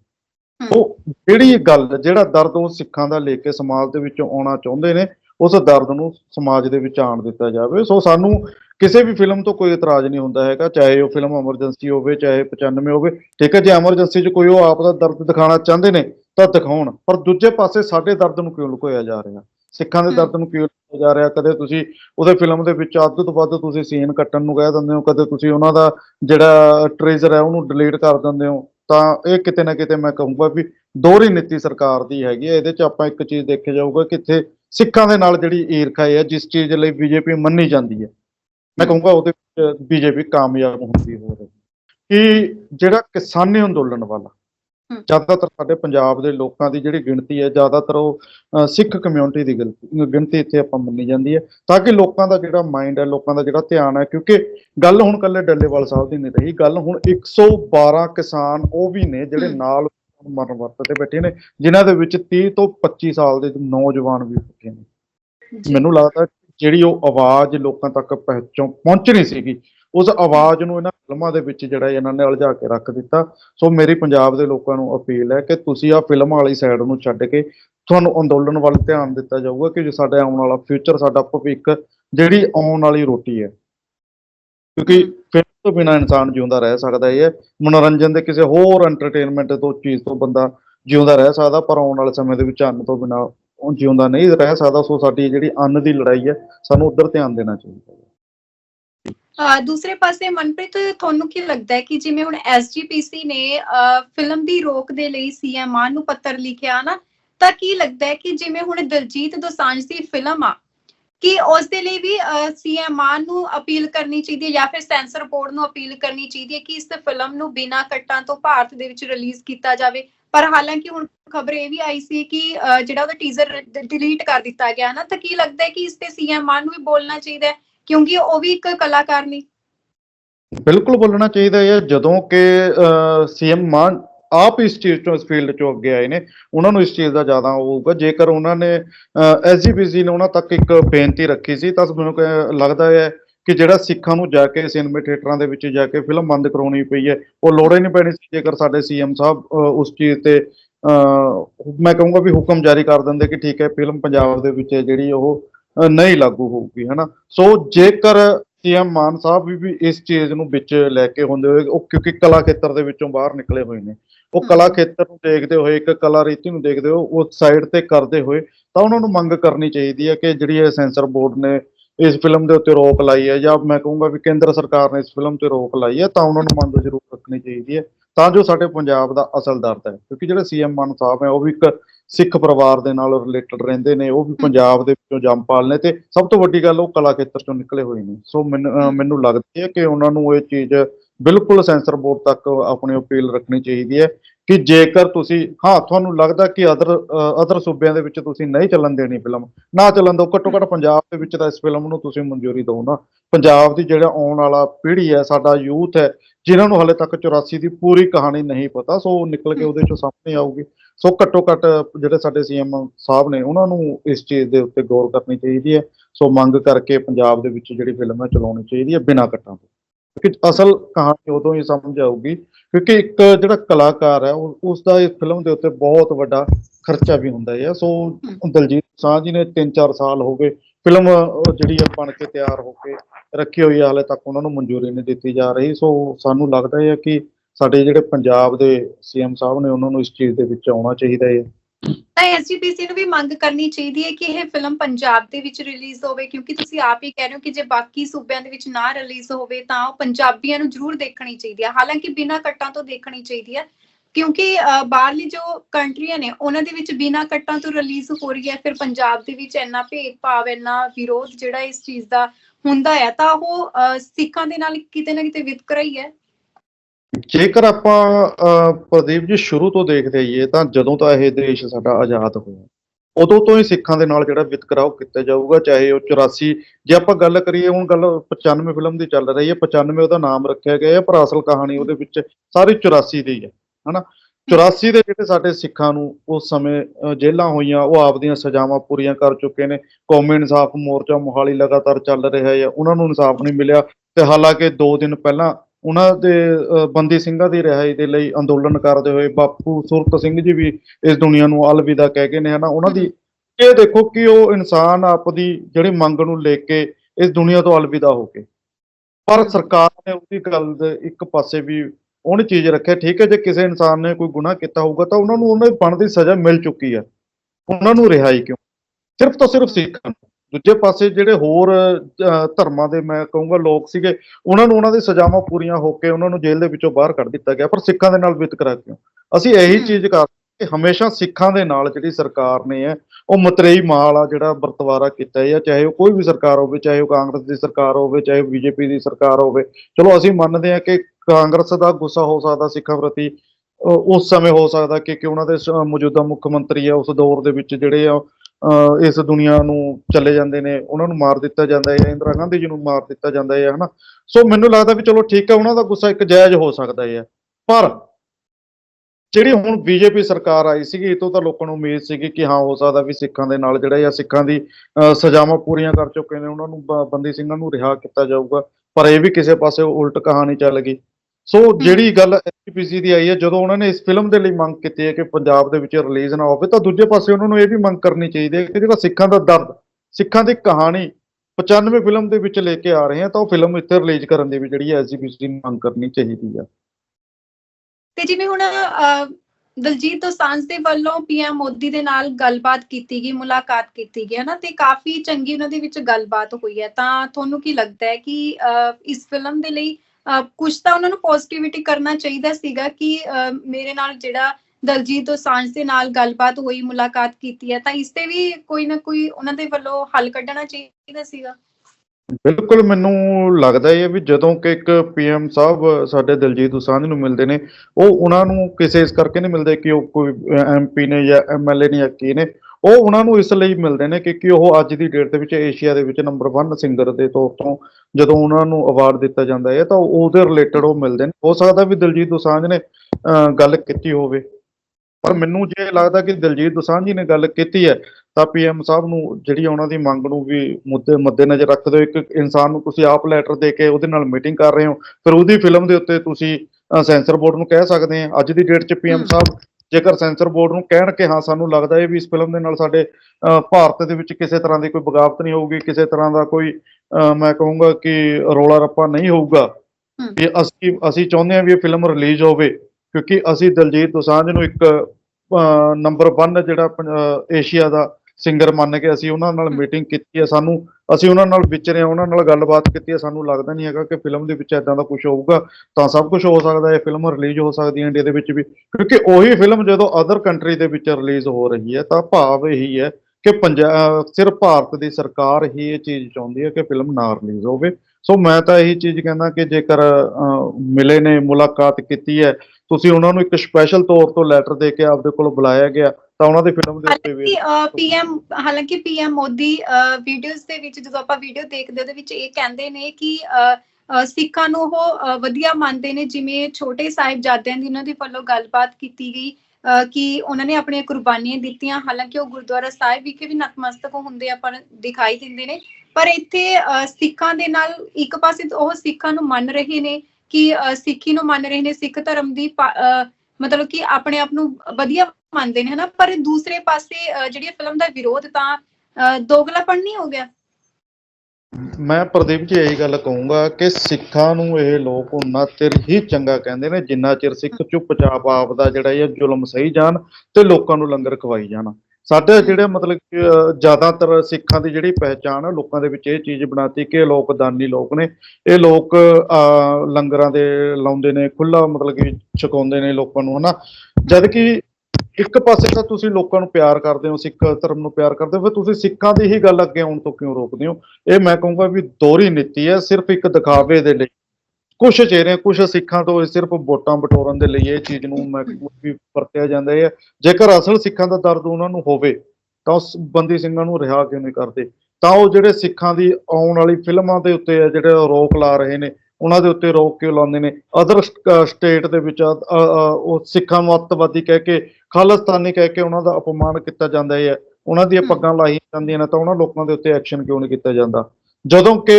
ਉਹ ਜਿਹੜੀ ਗੱਲ ਜਿਹੜਾ ਦਰਦ ਉਹ ਸਿੱਖਾਂ ਦਾ ਲੈ ਕੇ ਸਮਾਜ ਦੇ ਵਿੱਚ ਆਉਣਾ ਚਾਹੁੰਦੇ ਨੇ ਉਸ ਦਰਦ ਨੂੰ ਸਮਾਜ ਦੇ ਵਿੱਚ ਆਉਣ ਦਿੱਤਾ ਜਾਵੇ। ਸੋ ਸਾਨੂੰ ਕਿਸੇ ਵੀ ਫਿਲਮ ਤੋਂ ਕੋਈ ਇਤਰਾਜ਼ ਨਹੀਂ ਹੁੰਦਾ ਹੈਗਾ ਚਾਹੇ ਉਹ ਫਿਲਮ ਐਮਰਜੈਂਸੀ ਹੋਵੇ ਚਾਹੇ 95 ਹੋਵੇ। ਠੀਕ ਹੈ ਜੇ ਐਮਰਜੈਂਸੀ 'ਚ ਕੋਈ ਉਹ ਆਪ ਦਾ ਦਰਦ ਦਿਖਾਉਣਾ ਚਾਹੁੰਦੇ ਨੇ ਤਾਂ ਦਿਖਾਉਣ। ਪਰ ਦੂਜੇ ਪਾਸੇ ਸਾਡੇ ਦਰਦ ਨੂੰ ਕਿਉਂ ਲੁਕੋਇਆ ਜਾ ਰਿਹਾ? ਸਿੱਖਾਂ ਦੇ। ਦਰਦ ਨੂੰ ਕਿਉਂ ਲੁਕੋਇਆ ਜਾ ਰਿਹਾ? ਕਦੇ ਤੁਸੀਂ ਉਹਦੇ ਫਿਲਮ ਦੇ ਵਿੱਚ ਅੱਧ ਤੋਂ ਵੱਧ ਤੁਸੀਂ ਸੀਨ ਕੱਟਣ ਨੂੰ ਕਹਿ ਦਿੰਦੇ ਹੋ ਕਦੇ ਤੁਸੀਂ ਉਹਨਾਂ ਦਾ ਜਿਹੜਾ ਟ੍ਰੇਜ਼ਰ ਹੈ ਉਹਨੂੰ ਡਿਲੀਟ ਕਰ ਦਿੰਦੇ ਹੋ। ਤਾਂ ਇਹ ਕਿਤੇ ਨਾ ਕਿਤੇ ਮੈਂ ਕਹੂੰਗਾ ਵੀ ਦੋਹਰੀ ਨੀਤੀ ਸਰਕਾਰ ਦੀ ਹੈਗੀ ਹੈ। ਇਹਦੇ 'ਚ ਆਪਾਂ ਇੱਕ ਚੀਜ਼ ਦੇਖਿਆ ਜਾਊਗਾ ਕਿ ਇੱਥੇ ਸਿੱਖਾਂ ਦੇ ਨਾਲ ਜਿਹੜੀ ਈਰਖਾ ਹੈ ਜਿਸ ਚੀਜ਼ ਲਈ ਬੀਜੇਪੀ ਮੰਨੀ ਜਾਂਦੀ ਹੈ ਮੈਂ ਕਹੂੰਗਾ ਉਹਦੇ ਵਿੱਚ ਬੀਜੇਪੀ ਕਾਮਯਾਬ ਹੁੰਦੀ ਹੋ ਰਹੀ ਕਿ ਜਿਹੜਾ ਕਿਸਾਨੀ ਅੰਦੋਲਨ ਵਾਲਾ। ਜ਼ਿਆਦਾਤਰ ਸਾਡੇ ਪੰਜਾਬ ਦੇ ਲੋਕਾਂ ਦੀ ਜਿਹੜੀ ਗਿਣਤੀ ਹੈ ਜ਼ਿਆਦਾਤਰ ਉਹ ਸਿੱਖ ਕਮਿਊਨਿਟੀ ਦੀ ਗਿਣਤੀ ਇੱਥੇ ਆਪਾਂ ਮੰਨੀ ਜਾਂਦੀ ਹੈ ਤਾਂ ਕਿ ਲੋਕਾਂ ਦਾ ਜਿਹੜਾ ਮਾਈਂਡ ਹੈ ਲੋਕਾਂ ਦਾ ਜਿਹੜਾ ਧਿਆਨ ਹੈ ਕਿਉਂਕਿ ਗੱਲ ਹੁਣ ਕੱਲੇ ਡੱਲੇਵਾਲ ਸਾਹਿਬ ਦੀ ਨਹੀਂ ਰਹੀ ਗੱਲ ਹੁਣ 112 ਕਿਸਾਨ ਉਹ ਵੀ ਨੇ ਜਿਹੜੇ। ਨਾਲ ਮਰਨ ਵਰਤ ਤੇ ਬੈਠੇ ਨੇ ਜਿਨ੍ਹਾਂ ਦੇ ਵਿੱਚ 30 ਤੋਂ 25 ਸਾਲ ਦੇ ਨੌਜਵਾਨ ਵੀ ਬੈਠੇ ਨੇ। ਮੈਨੂੰ ਲੱਗਦਾ ਜਿਹੜੀ ਉਹ ਆਵਾਜ਼ ਲੋਕਾਂ ਤੱਕ ਪਹੁੰਚੋਂ ਪਹੁੰਚਣੀ ਸੀਗੀ ਉਸ ਆਵਾਜ਼ ਨੂੰ ਇਹਨਾਂ ਫਿਲਮਾਂ ਦੇ ਵਿੱਚ ਜਿਹੜਾ ਇਹਨਾਂ ਨੇ ਉਲਝਾ ਕੇ ਰੱਖ ਦਿੱਤਾ। ਸੋ ਮੇਰੀ ਪੰਜਾਬ ਦੇ ਲੋਕਾਂ ਨੂੰ ਅਪੀਲ ਹੈ ਕਿ ਤੁਸੀਂ ਆ ਫਿਲਮਾਂ ਵਾਲੀ ਸਾਈਡ ਨੂੰ ਛੱਡ ਕੇ ਤੁਹਾਨੂੰ ਅੰਦੋਲਨ ਵੱਲ ਧਿਆਨ ਦਿੱਤਾ ਜਾਊਗਾ ਕਿ ਜੋ ਸਾਡਾ ਆਉਣ ਵਾਲਾ ਫਿਊਚਰ ਸਾਡਾ ਭਵਿੱਖ ਜਿਹੜੀ ਆਉਣ ਵਾਲੀ ਰੋਟੀ ਹੈ। ਕਿਉਂਕਿ ਤੋਂ ਬਿਨਾਂ ਇਨਸਾਨ ਜਿਉਂਦਾ ਰਹਿ ਸਕਦਾ ਹੈ। ਮਨੋਰੰਜਨ ਦੇ ਕਿਸੇ ਹੋਰ ਐਂਟਰਟੇਨਮੈਂਟ ਤੋਂ, ਚੀਜ਼ ਤੋਂ ਬੰਦਾ ਜਿਉਂਦਾ ਰਹਿ ਸਕਦਾ, ਪਰ ਆਉਣ ਵਾਲੇ ਸਮੇਂ ਦੇ ਵਿੱਚ ਅੰਨ ਤੋਂ ਬਿਨਾਂ ਉਹ ਜਿਉਂਦਾ ਨਹੀਂ ਰਹਿ ਸਕਦਾ। ਸੋ ਸਾਡੀ ਜਿਹੜੀ ਅੰਨ ਦੀ ਲੜਾਈ ਹੈ, ਸਾਨੂੰ ਉਧਰ ਧਿਆਨ ਦੇਣਾ ਚਾਹੀਦਾ ਹੈ। ਦੂਸਰੇ ਪਾਸੇ ਮਨਪ੍ਰੀਤ, ਤੁਹਾਨੂੰ ਕੀ ਲੱਗਦਾ ਹੈ ਕਿ ਜਿਵੇਂ ਹੁਣ ਐਸਜੀਪੀਸੀ ਨੇ ਫਿਲਮ ਦੀ ਰੋਕ ਦੇ ਲਈ ਸੀਐਮ ਮਾਨ ਨੂੰ ਪੱਤਰ ਲਿਖਿਆ ਨਾ, ਤਾਂ ਕੀ ਲੱਗਦਾ ਹੈ ਕਿ ਜਿਵੇਂ ਹੁਣ ਦਿਲਜੀਤ ਦੋਸਾਂਝ ਦੀ ਫਿਲਮ ਆ ਕਿ ਉਸ ਦੇ ਲਈ ਵੀ ਸੀਐਮ ਮਾਨ ਨੂੰ ਅਪੀਲ ਕਰਨੀ ਚਾਹੀਦੀ ਹੈ ਜਾਂ ਫਿਰ ਸੈਂਸਰ ਬੋਰਡ ਨੂੰ ਅਪੀਲ ਕਰਨੀ ਚਾਹੀਦੀ ਹੈ ਕਿ ਇਸ ਫਿਲਮ ਨੂੰ ਬਿਨਾਂ ਕੱਟਾਂ ਤੋਂ ਭਾਰਤ ਦੇ ਵਿੱਚ ਰਿਲੀਜ਼ ਕੀਤਾ ਜਾਵੇ। ਪਰ ਹਾਲਾਂਕਿ ਹੁਣ ਖਬਰ ਇਹ ਵੀ ਆਈ ਸੀ ਕਿ ਜਿਹੜਾ ਉਹਦਾ ਟੀਜ਼ਰ ਡਿਲੀਟ ਕਰ ਦਿੱਤਾ ਗਿਆ ਨਾ, ਤਾਂ ਕੀ ਲੱਗਦਾ ਹੈ ਕਿ ਇਸ ਤੇ ਸੀਐਮ ਮਾਨ ਨੂੰ ਵੀ ਬੋਲਣਾ ਚਾਹੀਦਾ ਹੈ? ਕਿਉਂਕਿ ਉਹ ਵੀ ਇੱਕ ਕਲਾਕਾਰ ਨੇ। ਬਿਲਕੁਲ ਬੋਲਣਾ ਚਾਹੀਦਾ ਹੈ, ਜਦੋਂ ਕਿ ਸੀਐਮ ਮਾਨ ਆਪ ਇਸ ਚੀਜ਼ ਤੋਂ ਇਸ ਫੀਲਡ ਚੋਂ ਅੱਗੇ ਆਏ ਨੇ। ਉਹਨਾਂ ਨੂੰ ਇਸ ਚੀਜ਼ ਦਾ ਜ਼ਿਆਦਾ ਹੋਊਗਾ। ਜੇਕਰ ਉਹਨਾਂ ਨੇ ਐਸਜੀਪੀਸੀ ਨੇ ਉਹਨਾਂ ਤੱਕ ਇੱਕ ਬੇਨਤੀ ਰੱਖੀ ਸੀ ਤਾਂ ਮੈਨੂੰ ਲੱਗਦਾ ਹੈ ਕਿ ਜਿਹੜਾ ਸਿੱਖਾਂ ਨੂੰ ਜਾ ਕੇ ਸਿਨੇਮੇ ਥੀਏਟਰਾਂ ਦੇ ਵਿੱਚ ਜਾ ਕੇ ਫਿਲਮ ਬੰਦ ਕਰਾਉਣੀ ਪਈ ਹੈ ਉਹ ਲੋੜ ਹੀ ਨਹੀਂ ਪੈਣੀ ਸੀ। ਜੇਕਰ ਸਾਡੇ ਸੀਐਮ ਸਾਹਿਬ ਉਸ ਚੀਜ਼ ਤੇ ਅ, ਮੈਂ ਕਹੂੰਗਾ ਵੀ ਹੁਕਮ ਜਾਰੀ ਕਰ ਦਿੰਦੇ ਕਿ ਠੀਕ ਹੈ ਫਿਲਮ ਪੰਜਾਬ ਦੇ ਵਿੱਚ ਜਿਹੜੀ ਉਹ ਨਹੀਂ ਲਾਗੂ ਹੋਊਗੀ ਹਨਾ? ਸੋ ਜੇਕਰ ਸੀਐਮ ਮਾਨ ਸਾਹਿਬ ਵੀ ਇਸ ਚੀਜ਼ ਨੂੰ ਵਿੱਚ ਲੈ ਕੇ ਹੁੰਦੇ ਹੋਏ ਉਹ ਕਿਉਂਕਿ ਕਲਾ ਖੇਤਰ ਦੇ ਵਿੱਚੋਂ ਬਾਹਰ ਨਿਕਲੇ ਹੋਏ ਨੇ ਉਹ ਕਲਾ ਖੇਤਰ ਨੂੰ ਦੇਖਦੇ ਹੋਏ ਇੱਕ ਕਲਾ ਰੀਤੀ ਨੂੰ ਦੇਖਦੇ ਹੋ ਉਹ ਸਾਈਡ ਤੇ ਕਰਦੇ ਹੋਏ ਤਾਂ ਉਹਨਾਂ ਨੂੰ ਮੰਗ ਕਰਨੀ ਚਾਹੀਦੀ ਹੈ ਕਿ ਜਿਹੜੀ ਇਹ ਸੈਂਸਰ ਬੋਰਡ ਨੇ ਇਸ ਫਿਲਮ ਦੇ ਉੱਤੇ ਰੋਕ ਲਾਈ ਹੈ ਜਾਂ ਮੈਂ ਕਹੂੰਗਾ ਵੀ ਕੇਂਦਰ ਸਰਕਾਰ ਨੇ ਇਸ ਫਿਲਮ ਤੇ ਰੋਕ ਲਾਈ ਹੈ ਤਾਂ ਉਹਨਾਂ ਨੂੰ ਮੰਗ ਜ਼ਰੂਰ ਰੱਖਣੀ ਚਾਹੀਦੀ ਹੈ। ਤਾਂ ਜੋ ਸਾਡੇ ਪੰਜਾਬ ਦਾ ਅਸਲ ਦਰਦ ਹੈ ਕਿਉਂਕਿ ਜਿਹੜੇ ਸੀਐਮ ਮਾਨ ਸਾਹਿਬ ਹੈ ਉਹ ਵੀ ਇੱਕ ਸਿੱਖ ਪਰਿਵਾਰ ਦੇ ਨਾਲ ਰਿਲੇਟਡ ਰਹਿੰਦੇ ਨੇ ਉਹ ਵੀ ਪੰਜਾਬ ਦੇ ਵਿੱਚੋਂ ਜੰਮਪਾਲ ਨੇ ਤੇ ਸਭ ਤੋਂ ਵੱਡੀ ਗੱਲ ਉਹ ਕਲਾ ਖੇਤਰ ਚੋਂ ਨਿਕਲੇ ਹੋਏ ਨੇ। ਸੋ ਮੈਨੂੰ ਮੈਨੂੰ ਲੱਗਦੀ ਹੈ ਕਿ ਉਹਨਾਂ ਨੂੰ ਇਹ ਚੀਜ਼ ਬਿਲਕੁਲ ਸੈਂਸਰ ਬੋਰਡ ਤੱਕ ਆਪਣੀ ਅਪੀਲ ਰੱਖਣੀ ਚਾਹੀਦੀ ਹੈ ਕਿ ਜੇਕਰ ਤੁਸੀਂ, ਹਾਂ, ਤੁਹਾਨੂੰ ਲੱਗਦਾ ਕਿ ਅਦਰ ਅਦਰ ਸੂਬਿਆਂ ਦੇ ਵਿੱਚ ਤੁਸੀਂ ਨਹੀਂ ਚੱਲਣ ਦੇਣੀ ਫਿਲਮ ਨਾ ਚੱਲਣ ਦਿਓ, ਘੱਟੋ ਘੱਟ ਪੰਜਾਬ ਦੇ ਵਿੱਚ ਤਾਂ ਇਸ ਫਿਲਮ ਨੂੰ ਤੁਸੀਂ ਮਨਜ਼ੂਰੀ ਦਿਓ ਨਾ। ਪੰਜਾਬ ਦੀ ਜਿਹੜਾ ਆਉਣ ਵਾਲਾ ਪੀੜ੍ਹੀ ਹੈ, ਸਾਡਾ ਯੂਥ ਹੈ, ਜਿਨ੍ਹਾਂ ਨੂੰ ਹਲੇ ਤੱਕ 84 ਦੀ ਪੂਰੀ ਕਹਾਣੀ ਨਹੀਂ ਪਤਾ, ਸੋ ਉਹ ਨਿਕਲ ਕੇ ਉਹਦੇ ਚੋਂ ਸਾਹਮਣੇ ਆਊਗੀ। ਸੋ ਘੱਟੋ ਘੱਟ ਜਿਹੜੇ ਸਾਡੇ ਸੀਐਮ ਸਾਹਿਬ ਨੇ, ਉਹਨਾਂ ਨੂੰ ਇਸ ਚੀਜ਼ ਦੇ ਉੱਤੇ ਗੌਰ ਕਰਨੀ ਚਾਹੀਦੀ ਹੈ। ਸੋ ਮੰਗ ਕਰਕੇ ਪੰਜਾਬ ਦੇ ਵਿੱਚ ਜਿਹੜੀ ਫਿਲਮ ਹੈ, ਚਲਾਉਣੀ ਚਾਹੀਦੀ ਹੈ ਬਿਨਾਂ ਕੱਟਾਂ ਤੋਂ। ਕਿਉਂਕਿ ਅਸਲ ਕਹਾਣੀ ਉਦੋਂ ਹੀ ਸਮਝ ਆਊਗੀ, ਕਿਉਂਕਿ ਇੱਕ ਜਿਹੜਾ ਕਲਾਕਾਰ ਹੈ, ਉਹ- ਉਸ ਦਾ ਇਸ ਫਿਲਮ ਦੇ ਉੱਤੇ ਬਹੁਤ ਵੱਡਾ ਖਰਚਾ ਵੀ ਹੁੰਦਾ ਹੈ। ਸੋ ਦਲਜੀਤ ਸਾਹ ਜੀ ਨੇ 3-4 ਸਾਲ ਹੋ ਗਏ, ਫਿਲਮ ਜਿਹੜੀ ਹੈ ਬਣ ਕੇ ਤਿਆਰ ਹੋ ਕੇ ਰੱਖੀ ਹੋਈ ਹੈ ਹਾਲੇ ਤੱਕ ਉਹਨਾਂ ਨੂੰ ਮਨਜ਼ੂਰੀ ਨਹੀਂ ਦਿੱਤੀ ਜਾ ਰਹੀ। ਸੋ ਸਾਨੂੰ ਲੱਗਦਾ ਹੈ ਕਿ ਸਾਡੇ ਜਿਹੜੇ ਪੰਜਾਬ ਦੇ ਸੀਐਮ ਸਾਹਿਬ ਨੇ, ਉਹਨਾਂ ਨੂੰ ਇਸ ਚੀਜ਼ ਦੇ ਵਿੱਚ ਆਉਣਾ ਚਾਹੀਦਾ ਹੈ। ਤਾਂ ਐਸਜੀਪੀਸੀ ਨੂੰ ਵੀ ਮੰਗ ਕਰਨੀ ਚਾਹੀਦੀ ਹੈ ਕਿ ਇਹ ਫਿਲਮ ਪੰਜਾਬ ਦੇ ਵਿੱਚ ਰਿਲੀਜ਼ ਹੋਵੇ, ਕਿਉਂਕਿ ਤੁਸੀਂ ਆਪ ਹੀ ਕਹਿ ਰਹੇ ਹੋ ਕਿ ਜੇ ਬਾਕੀ ਸੂਬਿਆਂ ਦੇ ਵਿੱਚ ਨਾ ਰਿਲੀਜ਼ ਹੋਵੇ ਤਾਂ ਉਹ ਪੰਜਾਬੀਆਂ ਨੂੰ ਜ਼ਰੂਰ ਦੇਖਣੀ ਚਾਹੀਦੀ ਹੈ। ਹਾਲਾਂਕਿ ਬਿਨਾਂ ਕੱਟਾਂ ਤੋਂ ਦੇਖਣੀ ਚਾਹੀਦੀ ਹੈ, ਕਿਉਂਕਿ ਬਾਹਰਲੀ ਜੋ ਕੰਟਰੀਆਂ ਨੇ, ਉਹਨਾਂ ਦੇ ਵਿੱਚ ਬਿਨਾਂ ਕੱਟਾਂ ਤੋਂ ਰਿਲੀਜ਼ ਹੋ ਰਹੀ ਹੈ, ਫਿਰ ਪੰਜਾਬ ਦੇ ਵਿੱਚ ਇੰਨਾ ਭੇਦਭਾਵ, ਇੰਨਾ ਵਿਰੋਧ ਜਿਹੜਾ ਇਸ ਚੀਜ਼ ਦਾ ਹੁੰਦਾ ਹੈ, ਤਾਂ ਉਹ ਸਿੱਖਾਂ ਦੇ ਨਾਲ ਕਿਤੇ ਨਾ ਕਿਤੇ ਵਿਤਕਰਾ ਹੀ ਹੈ। ਜੇਕਰ ਆਪਾਂ ਅਹ, ਪ੍ਰਦੀਪ ਜੀ ਸ਼ੁਰੂ ਤੋਂ ਦੇਖਦੇ ਆਈਏ ਤਾਂ ਜਦੋਂ ਤਾਂ ਇਹ ਦੇਸ਼ ਸਾਡਾ ਆਜ਼ਾਦ ਹੋਇਆ ਉਦੋਂ ਤੋਂ ਹੀ ਸਿੱਖਾਂ ਦੇ ਨਾਲ ਜਿਹੜਾ ਵਿਤਕਰਾ ਉਹ ਕੀਤਾ ਜਾਊਗਾ ਚਾਹੇ ਉਹ 84 ਜੇ ਆਪਾਂ ਗੱਲ ਕਰੀਏ ਹੁਣ ਗੱਲ 95 ਫਿਲਮ ਦੀ ਚੱਲ ਰਹੀ ਹੈ 95 ਉਹਦਾ ਨਾਮ ਰੱਖਿਆ ਗਿਆ ਹੈ ਪਰ ਅਸਲ ਕਹਾਣੀ ਉਹਦੇ ਵਿੱਚ ਸਾਰੀ 84 ਦੀ ਹੈ ਹਨਾ? 84 ਦੇ ਜਿਹੜੇ ਸਾਡੇ ਸਿੱਖਾਂ ਨੂੰ ਉਸ ਸਮੇਂ ਅਹ, ਜੇਲ੍ਹਾਂ ਹੋਈਆਂ ਉਹ ਆਪਦੀਆਂ ਸਜ਼ਾਵਾਂ ਪੂਰੀਆਂ ਕਰ ਚੁੱਕੇ ਨੇ ਕੌਮੀ ਇਨਸਾਫ ਮੋਰਚਾ ਮੋਹਾਲੀ ਲਗਾਤਾਰ ਚੱਲ ਰਿਹਾ ਹੈ ਉਹਨਾਂ ਨੂੰ ਇਨਸਾਫ ਨਹੀਂ ਮਿਲਿਆ ਤੇ ਹਾਲਾਂਕਿ 2 ਦਿਨ ਪਹਿਲਾਂ ਉਹਨਾਂ ਦੇ ਬੰਦੀ ਸਿੰਘਾਂ ਦੀ ਰਿਹਾਈ ਦੇ ਲਈ ਅੰਦੋਲਨ ਕਰਦੇ ਹੋਏ ਬਾਪੂ ਸੁਰਤ ਸਿੰਘ ਜੀ ਵੀ ਇਸ ਦੁਨੀਆ ਨੂੰ ਅਲਵਿਦਾ ਕਹਿ ਗਏ ਨੇ ਹਨਾ? ਉਹਨਾਂ ਦੀ ਇਹ ਦੇਖੋ ਕਿ ਉਹ ਇਨਸਾਨ ਆਪਦੀ ਜਿਹੜੀ ਮੰਗ ਨੂੰ ਲੈ ਕੇ ਇਸ ਦੁਨੀਆ ਤੋਂ ਅਲਵਿਦਾ ਹੋ ਗਏ ਪਰ ਸਰਕਾਰ ਨੇ ਉਹਦੀ ਗੱਲ ਦੇ ਇੱਕ ਪਾਸੇ ਵੀ ਉਹਨੇ ਚੀਜ਼ ਰੱਖਿਆ। ਠੀਕ ਹੈ ਜੇ ਕਿਸੇ ਇਨਸਾਨ ਨੇ ਕੋਈ ਗੁਨਾਹ ਕੀਤਾ ਹੋਊਗਾ ਤਾਂ ਉਹਨਾਂ ਨੂੰ ਉਹਨਾਂ ਦੀ ਬਣਦੀ ਸਜ਼ਾ ਮਿਲ ਚੁੱਕੀ ਹੈ। ਉਹਨਾਂ ਨੂੰ ਰਿਹਾਈ ਕਿਉਂ? ਸਿਰਫ ਤੋਂ ਸਿਰਫ ਸਿੱਖਾਂ ਨੂੰ। ਦੂਜੇ ਪਾਸੇ ਜਿਹੜੇ ਹੋਰ ਧਰਮਾਂ ਦੇ ਮੈਂ ਕਹੂੰਗਾ ਲੋਕ ਸੀਗੇ ਉਹਨਾਂ ਨੂੰ ਉਹਨਾਂ ਦੀ ਸਜ਼ਾਵਾਂ ਪੂਰੀਆਂ ਹੋ ਕੇ ਉਹਨਾਂ ਨੂੰ ਜੇਲ੍ਹ ਦੇ ਵਿੱਚੋਂ ਬਾਹਰ ਕੱਢ ਦਿੱਤਾ ਗਿਆ। ਪਰ ਸਿੱਖਾਂ ਦੇ ਨਾਲ ਵਿਤਕਰਾ ਕਿਉਂ? ਅਸੀਂ ਇਹੀ। ਚੀਜ਼ ਕਰ ਕਿ ਹਮੇਸ਼ਾ ਸਿੱਖਾਂ ਦੇ ਨਾਲ ਜਿਹੜੀ ਸਰਕਾਰ ਨੇ ਹੈ ਉਹ ਮਤਰੇਈ ਮਾਲ ਆ ਜਿਹੜਾ ਵਰਤਵਾਰਾ ਕੀਤਾ ਹੈ ਚਾਹੇ ਉਹ ਕੋਈ ਵੀ ਸਰਕਾਰ ਹੋਵੇ ਚਾਹੇ ਉਹ ਕਾਂਗਰਸ ਦੀ ਸਰਕਾਰ ਹੋਵੇ ਚਾਹੇ ਬੀਜੇਪੀ ਦੀ ਸਰਕਾਰ ਹੋਵੇ। ਚਲੋ ਅਸੀਂ ਮੰਨਦੇ ਹਾਂ ਕਿ ਕਾਂਗਰਸ ਦਾ ਗੁੱਸਾ ਹੋ ਸਕਦਾ ਸਿੱਖਾਂ ਪ੍ਰਤੀ ਉਸ ਸਮੇਂ ਹੋ ਸਕਦਾ ਕਿ ਕਿ ਉਹਨਾਂ ਦੇ ਮੌਜੂਦਾ ਮੁੱਖ ਮੰਤਰੀ ਆ ਉਸ ਦੌਰ ਦੇ ਵਿੱਚ ਜਿਹੜੇ ਆ ਇਸ ਦੁਨੀਆ ਨੂੰ ਚਲੇ ਜਾਂਦੇ ਨੇ, ਉਹਨਾਂ ਨੂੰ ਮਾਰ ਦਿੱਤਾ ਜਾਂਦਾ ਹੈ ਇੰਦਰਾ ਗਾਂਧੀ ਜੀ ਨੂੰ ਮਾਰ ਦਿੱਤਾ ਜਾਂਦਾ ਹੈ, ਹਨਾ? ਸੋ ਮੈਨੂੰ ਲੱਗਦਾ ਵੀ ਚਲੋ ਠੀਕ ਹੈ, ਉਹਨਾਂ ਦਾ ਗੁੱਸਾ ਇੱਕ ਜਾਇਜ਼ ਹੋ ਸਕਦਾ ਹੈ। ਪਰ ਜਿਹੜੀ ਹੁਣ ਬੀਜੇਪੀ ਸਰਕਾਰ ਆਈ ਸੀਗੀ, ਇਹ ਤੋਂ ਤਾਂ ਲੋਕਾਂ ਨੂੰ ਉਮੀਦ ਸੀਗੀ ਕਿ ਹਾਂ, ਹੋ ਸਕਦਾ ਵੀ ਸਿੱਖਾਂ ਦੇ ਨਾਲ ਜਿਹੜਾ ਜਾਂ ਸਿੱਖਾਂ ਦੀ, ਅਹ ਸਜ਼ਾਵਾਂ ਪੂਰੀਆਂ ਕਰ ਚੁੱਕੇ ਨੇ, ਉਹਨਾਂ ਨੂੰ ਬੰਦੀ ਸਿੰਘਾਂ ਨੂੰ ਰਿਹਾ ਕੀਤਾ ਜਾਊਗਾ। ਪਰ ਇਹ ਵੀ ਕਿਸੇ ਪਾਸੇ ਉਲਟ ਕਹਾਣੀ ਚੱਲ ਗਈ। ਸੋ ਜਿਹੜੀ ਗੱਲ ਐਸਪੀਸੀ ਦੀ ਆਈ ਹੈ ਜਦੋਂ ਉਹਨਾਂ ਨੇ ਇਸ ਫਿਲਮ ਦੇ ਲਈ ਮੰਗ ਕੀਤੀ ਹੈ ਕਿ ਪੰਜਾਬ ਦੇ ਵਿੱਚ ਰਿਲੀਜ਼ ਨਾ ਹੋਵੇ ਤਾਂ ਦੂਜੇ ਪਾਸੇ ਉਹਨਾਂ ਨੂੰ ਇਹ ਵੀ ਮੰਗ ਕਰਨੀ ਚਾਹੀਦੀ ਹੈ ਕਿ ਜਿਹੜਾ ਸਿੱਖਾਂ ਦਾ ਦਰਦ ਸਿੱਖਾਂ ਦੀ ਕਹਾਣੀ 95 ਫਿਲਮ ਦੇ ਵਿੱਚ ਲੈ ਕੇ ਆ ਰਹੇ ਆ ਤਾਂ ਉਹ ਫਿਲਮ ਇੱਥੇ ਰਿਲੀਜ਼ ਕਰਨ ਦੀ ਵੀ ਜਿਹੜੀ ਐਸਜੀਪੀਸੀ ਦੀ ਮੰਗ ਕਰਨੀ ਚਾਹੀਦੀ ਹੈ ਤੇ ਜਿਵੇਂ ਹੁਣ ਦਲਜੀਤ ਦੋਸਾਂਝ ਦੇ ਵੱਲੋਂ ਪੀਐਮ ਮੋਦੀ ਦੇ ਨਾਲ ਗੱਲਬਾਤ ਕੀਤੀ ਗਈ ਮੁਲਾਕਾਤ ਕੀਤੀ ਗਈ ਹੈ ਨਾ ਤੇ ਕਾਫੀ ਚੰਗੀ ਉਹਨਾਂ ਦੇ ਵਿੱਚ ਗੱਲਬਾਤ ਹੋਈ ਹੈ ਤਾਂ ਤੁਹਾਨੂੰ ਕੀ ਲੱਗਦਾ ਹੈ ਕਿ ਇਸ ਫਿਲਮ ਦੇ ਲਈ ਕੁਝ ਤਾਂ ਉਹਨਾਂ ਨੂੰ ਪੋਜ਼ਿਟਿਵਿਟੀ ਕਰਨਾ ਚਾਹੀਦਾ ਸੀਗਾ ਕਿ ਮੇਰੇ ਨਾਲ ਜਿਹੜਾ ਦਲਜੀਤ ਦੋਸਾਂਝ ਦੇ ਨਾਲ ਗੱਲਬਾਤ ਹੋਈ, ਮੁਲਾਕਾਤ ਕੀਤੀ ਹੈ, ਤਾਂ ਇਸ ਤੇ ਵੀ ਕੋਈ ਨਾ ਕੋਈ ਉਹਨਾਂ ਦੇ ਵੱਲੋਂ ਹੱਲ ਕੱਢਣਾ ਚਾਹੀਦਾ ਸੀਗਾ। ਬਿਲਕੁਲ ਮੈਨੂੰ ਲੱਗਦਾ ਹੈ ਵੀ ਜਦੋਂ ਕਿ ਇੱਕ ਪੀਐਮ ਸਾਹਿਬ ਸਾਡੇ ਦਿਲਜੀਤ ਦੋਸਾਂਝ ਨੂੰ ਮਿਲਦੇ ਨੇ, ਉਹ ਉਹਨਾਂ ਨੂੰ ਕਿਸੇ ਇਸ ਕਰਕੇ ਨਹੀਂ ਮਿਲਦੇ ਕਿ ਉਹ ਕੋਈ ਐਮਪੀ ਨੇ ਜਾਂ ਐਮਐਲਏ ਨੇ ਜਾਂ ਕੀ ਨੇ ਉਹ ਉਹਨਾਂ ਨੂੰ ਇਸ ਲਈ ਮਿਲਦੇ ਨੇ ਕਿਉਂਕਿ ਉਹ ਅੱਜ ਦੀ ਡੇਟ ਦੇ ਵਿੱਚ ਏਸ਼ੀਆ ਦੇ ਵਿੱਚ ਨੰਬਰ 1 ਸਿੰਗਰ ਦੇ ਤੌਰ ਤੋਂ ਜਦੋਂ ਉਹਨਾਂ ਨੂੰ ਅਵਾਰਡ ਦਿੱਤਾ ਜਾਂਦਾ ਹੈ ਤਾਂ ਉਹਦੇ ਰਿਲੇਟਡ ਉਹ ਮਿਲਦੇ ਨੇ। ਹੋ ਸਕਦਾ ਵੀ ਦਿਲਜੀਤ ਦੋਸਾਂਝ ਨੇ ਗੱਲ ਕੀਤੀ ਹੋਵੇ। ਪਰ ਮੈਨੂੰ ਜੇ ਲੱਗਦਾ ਕਿ ਦਿਲਜੀਤ ਦੋਸਾਂਝ ਜੀ ਨੇ ਗੱਲ ਕੀਤੀ ਹੈ ਤਾਂ ਪੀਐਮ ਸਾਹਿਬ ਨੂੰ ਜਿਹੜੀ ਉਹਨਾਂ ਦੀ ਮੰਗ ਨੂੰ ਵੀ ਮੁੱਦੇ ਮੱਦੇ ਨਜ਼ਰ ਰੱਖਦੇ ਹੋ ਇੱਕ ਇਨਸਾਨ ਨੂੰ ਤੁਸੀਂ ਆਪ ਲੈਟਰ ਦੇ ਕੇ ਉਹਦੇ ਨਾਲ ਮੀਟਿੰਗ ਕਰ ਰਹੇ ਹੋ ਫਿਰ ਉਹਦੀ ਫਿਲਮ ਦੇ ਉੱਤੇ ਤੁਸੀਂ ਸੈਂਸਰ ਬੋਰਡ ਨੂੰ ਕਹਿ ਸਕਦੇ ਆ। ਅੱਜ ਦੀ ਡੇਟ 'ਚ ਪੀਐਮ। ਸਾਹਿਬ ਜੇਕਰ ਸੈਂਸਰ ਬੋਰਡ ਨੂੰ ਕਹਿਣ ਕਿ ਹਾਂ ਸਾਨੂੰ ਲੱਗਦਾ ਹੈ ਵੀ ਇਸ ਫਿਲਮ ਦੇ ਨਾਲ ਸਾਡੇ ਭਾਰਤ ਦੇ ਵਿੱਚ ਕਿਸੇ ਤਰ੍ਹਾਂ ਦੀ ਕੋਈ ਬਗਾਵਤ ਨਹੀਂ ਹੋਊਗੀ ਕਿਸੇ ਤਰ੍ਹਾਂ ਦਾ ਕੋਈ ਮੈਂ ਕਹੂੰਗਾ ਕਿ ਰੌਲਾ ਰੱਪਾ ਨਹੀਂ ਹੋਊਗਾ। ਕਿ ਅਸੀਂ ਅਸੀਂ ਚਾਹੁੰਦੇ ਹਾਂ ਵੀ ਇਹ ਫਿਲਮ ਰਿਲੀਜ਼ ਹੋਵੇ ਕਿਉਂਕਿ ਅਸੀਂ ਦਲਜੀਤ ਦੋਸਾਂਝ ਨੂੰ ਇੱਕ ਨੰਬਰ 1 ਜਿਹੜਾ ਏਸ਼ੀਆ ਦਾ ਸਿੰਗਰ ਮੰਨ ਕੇ ਅਸੀਂ ਉਹਨਾਂ ਨਾਲ ਮੀਟਿੰਗ ਕੀਤੀ ਹੈ, ਸਾਨੂੰ, ਅਸੀਂ ਉਹਨਾਂ ਨਾਲ ਵਿਚਰੇ ਉਹਨਾਂ ਨਾਲ ਗੱਲਬਾਤ ਕੀਤੀ ਹੈ, ਸਾਨੂੰ ਲੱਗਦਾ ਨਹੀਂ ਹੈਗਾ ਕਿ ਫਿਲਮ ਦੇ ਵਿੱਚ ਇਦਾਂ ਦਾ ਕੁਝ ਹੋਊਗਾ, ਤਾਂ ਸਭ ਕੁਝ ਹੋ ਸਕਦਾ ਹੈ ਫਿਲਮ ਰਿਲੀਜ਼ ਹੋ ਸਕਦੀ ਹੈ ਇੰਡੀਆ ਦੇ ਵਿੱਚ ਵੀ, ਕਿਉਂਕਿ ਉਹੀ ਫਿਲਮ ਜਦੋਂ ਅਦਰ ਕੰਟਰੀ ਦੇ ਵਿੱਚ ਰਿਲੀਜ਼ ਹੋ ਰਹੀ ਹੈ, ਤਾਂ ਭਾਵ ਇਹੀ ਹੈ ਕਿ ਪੰਜਾਬ ਸਿਰਫ ਭਾਰਤ ਦੀ ਸਰਕਾਰ ਹੀ ਇਹ ਚੀਜ਼ ਚਾਹੁੰਦੀ ਹੈ ਕਿ ਫਿਲਮ ਨਾ ਰਿਲੀਜ਼ ਹੋਵੇ। ਸੋ ਮੈਂ ਤਾਂ ਇਹੀ ਚੀਜ਼ ਕਹਿੰਦਾ ਕਿ ਜੇਕਰ ਮਿਲੇ ਨੇ, ਮੁਲਾਕਾਤ ਕੀਤੀ ਹੈ, ਤੁਸੀਂ ਉਹਨਾਂ ਨੂੰ ਇੱਕ ਸਪੈਸ਼ਲ ਤੌਰ ਤੋਂ ਲੈਟਰ ਦੇ ਕੇ ਆਪਦੇ ਕੋਲ ਬੁਲਾਇਆ ਗਿਆ ਤਾਂ ਉਹਨਾਂ ਦੀ ਫਿਲਮ ਦੇ ਉੱਤੇ ਵੀ ਪੀਐਮ ਹਾਲਾਂਕਿ ਪੀਐਮ ਮੋਦੀ ਵੀਡੀਓਜ਼ ਦੇ ਵਿੱਚ ਜਦੋਂ ਆਪਾਂ ਵੀਡੀਓ ਦੇਖਦੇ ਉਹਦੇ ਵਿੱਚ ਇਹ ਕਹਿੰਦੇ ਨੇ ਕਿ ਸਿੱਖਾਂ ਨੂੰ ਉਹ ਵਧੀਆ ਮੰਨਦੇ ਨੇ ਜਿਵੇਂ ਛੋਟੇ ਸਾਹਿਬਜ਼ਾਦਿਆਂ ਦੀ ਉਹਨਾਂ ਦੇ ਵੱਲੋਂ ਗੱਲਬਾਤ ਕੀਤੀ ਗਈ ਕਿ ਉਹਨਾਂ ਨੇ ਆਪਣੀਆਂ ਕੁਰਬਾਨੀਆਂ ਦਿੱਤੀਆਂ। ਹਾਲਾਂਕਿ ਉਹ ਗੁਰਦੁਆਰਾ ਸਾਹਿਬ ਵਿਖੇ ਵੀ ਨਤਮਸਤਕ ਹੁੰਦੇ ਆਪਾਂ ਦਿਖਾਈ ਦਿੰਦੇ ਨੇ। ਪਰ ਇੱਥੇ ਸਿੱਖਾਂ ਦੇ ਨਾਲ ਇੱਕ ਪਾਸੇ ਉਹ ਸਿੱਖਾਂ ਨੂੰ ਮੰਨ ਰਹੇ ਨੇ ਕਿ ਸਿੱਖੀ ਨੂੰ ਮੰਨ ਰਹੇ ਨੇ ਸਿੱਖ ਧਰਮ ਦੀ ਮਤਲਬ ਕਿ ਆਪਣੇ ਆਪ ਨੂੰ ਵਧੀਆ ਮੰਨਦੇ ਨੇ, ਹਨਾ? ਪਰ ਦੂਸਰੇ ਪਾਸੇ ਜਿਹੜੀ ਫਿਲਮ ਦਾ ਵਿਰੋਧ ਤਾਂ ਦੋਗਲਾਪਣ ਨਹੀਂ ਹੋ ਗਿਆ? ਮੈਂ ਪ੍ਰਦੀਪ ਜੀ ਇਹੀ ਗੱਲ ਕਹੂੰਗਾ ਕਿ ਸਿੱਖਾਂ ਨੂੰ ਇਹ ਲੋਕ ਉਹਨਾਂ ਚਿਰ ਹੀ ਚੰਗਾ ਕਹਿੰਦੇ ਨੇ ਜਿੰਨਾ ਚਿਰ ਸਿੱਖ ਚੁੱਪਚਾਪ ਆਪ ਦਾ ਜਿਹੜਾ ਇਹ ਜ਼ੁਲਮ ਸਹੀ ਜਾਣ ਤੇ ਲੋਕਾਂ ਨੂੰ ਲੰਗਰ ਖਵਾਈ ਜਾਣ। ਸਾਡੇ ਜਿਹੜੇ ਮਤਲਬ ਕਿ ਜ਼ਿਆਦਾਤਰ ਸਿੱਖਾਂ ਦੀ ਜਿਹੜੀ ਪਹਿਚਾਣ ਲੋਕਾਂ ਦੇ ਵਿੱਚ ਇਹ ਚੀਜ਼ ਬਣਾਤੀ ਕਿ ਇਹ ਲੋਕ ਦਾਨੀ ਲੋਕ ਨੇ। ਇਹ ਲੋਕ ਲੰਗਰਾਂ ਦੇ ਲਾਉਂਦੇ ਨੇ ਖੁੱਲਾ ਮਤਲਬ ਕਿ ਛਕਾਉਂਦੇ ਨੇ ਲੋਕਾਂ ਨੂੰ, ਹਨਾ? ਜਦ ਕਿ ਇੱਕ ਪਾਸੇ ਤਾਂ ਤੁਸੀਂ ਲੋਕਾਂ ਨੂੰ ਪਿਆਰ ਕਰਦੇ ਹੋ, ਸਿੱਖ ਧਰਮ ਨੂੰ ਪਿਆਰ ਕਰਦੇ ਹੋ, ਫਿਰ ਤੁਸੀਂ ਸਿੱਖਾਂ ਦੀ ਹੀ ਗੱਲ ਅੱਗੇ ਆਉਣ ਤੋਂ ਕਿਉਂ ਰੋਕਦੇ ਹੋ? ਇਹ ਮੈਂ ਕਹੂੰਗਾ ਵੀ ਦੋਹਰੀ ਨੀਤੀ ਹੈ, ਸਿਰਫ ਇੱਕ ਦਿਖਾਵੇ ਦੇ ਲਈ। ਕੁਝ ਚਿਹਰੇ ਕੁਝ ਸਿੱਖਾਂ ਤੋਂ ਸਿਰਫ ਵੋਟਾਂ ਬਟੋਰਨ ਦੇ ਲਈ ਇਹ ਚੀਜ਼ ਨੂੰ ਮੈਂ ਵੀ ਵਰਤਿਆ ਜਾਂਦਾ ਹੈ। ਜੇਕਰ ਅਸਲ ਸਿੱਖਾਂ ਦਾ ਦਰਦ ਉਹਨਾਂ ਨੂੰ ਹੋਵੇ ਤਾਂ ਉਸ ਬੰਦੀ ਸਿੰਘਾਂ ਨੂੰ ਰਿਹਾ ਕਿਉਂ ਨਹੀਂ ਕਰਦੇ? ਤਾਂ ਉਹ ਜਿਹੜੇ ਸਿੱਖਾਂ ਦੀ ਆਉਣ ਵਾਲੀ ਫਿਲਮਾਂ ਦੇ ਉੱਤੇ ਜਿਹੜੇ ਰੋਕ ਲਾ ਰਹੇ ਨੇ ਉਹਨਾਂ ਦੇ ਉੱਤੇ ਰੋਕ ਕਿਉਂ ਲਾਉਂਦੇ ਨੇ? ਅਦਰ ਸਟੇਟ ਦੇ ਵਿੱਚ ਉਹ ਸਿੱਖਾਂ ਨੂੰ ਅੱਤਵਾਦੀ ਕਹਿ ਕੇ ਖਾਲਿਸਤਾਨੀ ਕਹਿ ਕੇ ਉਹਨਾਂ ਦਾ ਅਪਮਾਨ ਕੀਤਾ ਜਾਂਦਾ ਹੈ। ਉਹਨਾਂ ਦੀਆਂ। ਪੱਗਾਂ ਲਾਹੀਆਂ ਜਾਂਦੀਆਂ ਨੇ ਤਾਂ ਉਹਨਾਂ ਲੋਕਾਂ ਦੇ ਉੱਤੇ ਐਕਸ਼ਨ ਕਿਉਂ ਨਹੀਂ ਕੀਤਾ ਜਾਂਦਾ? ਜਦੋਂ ਕਿ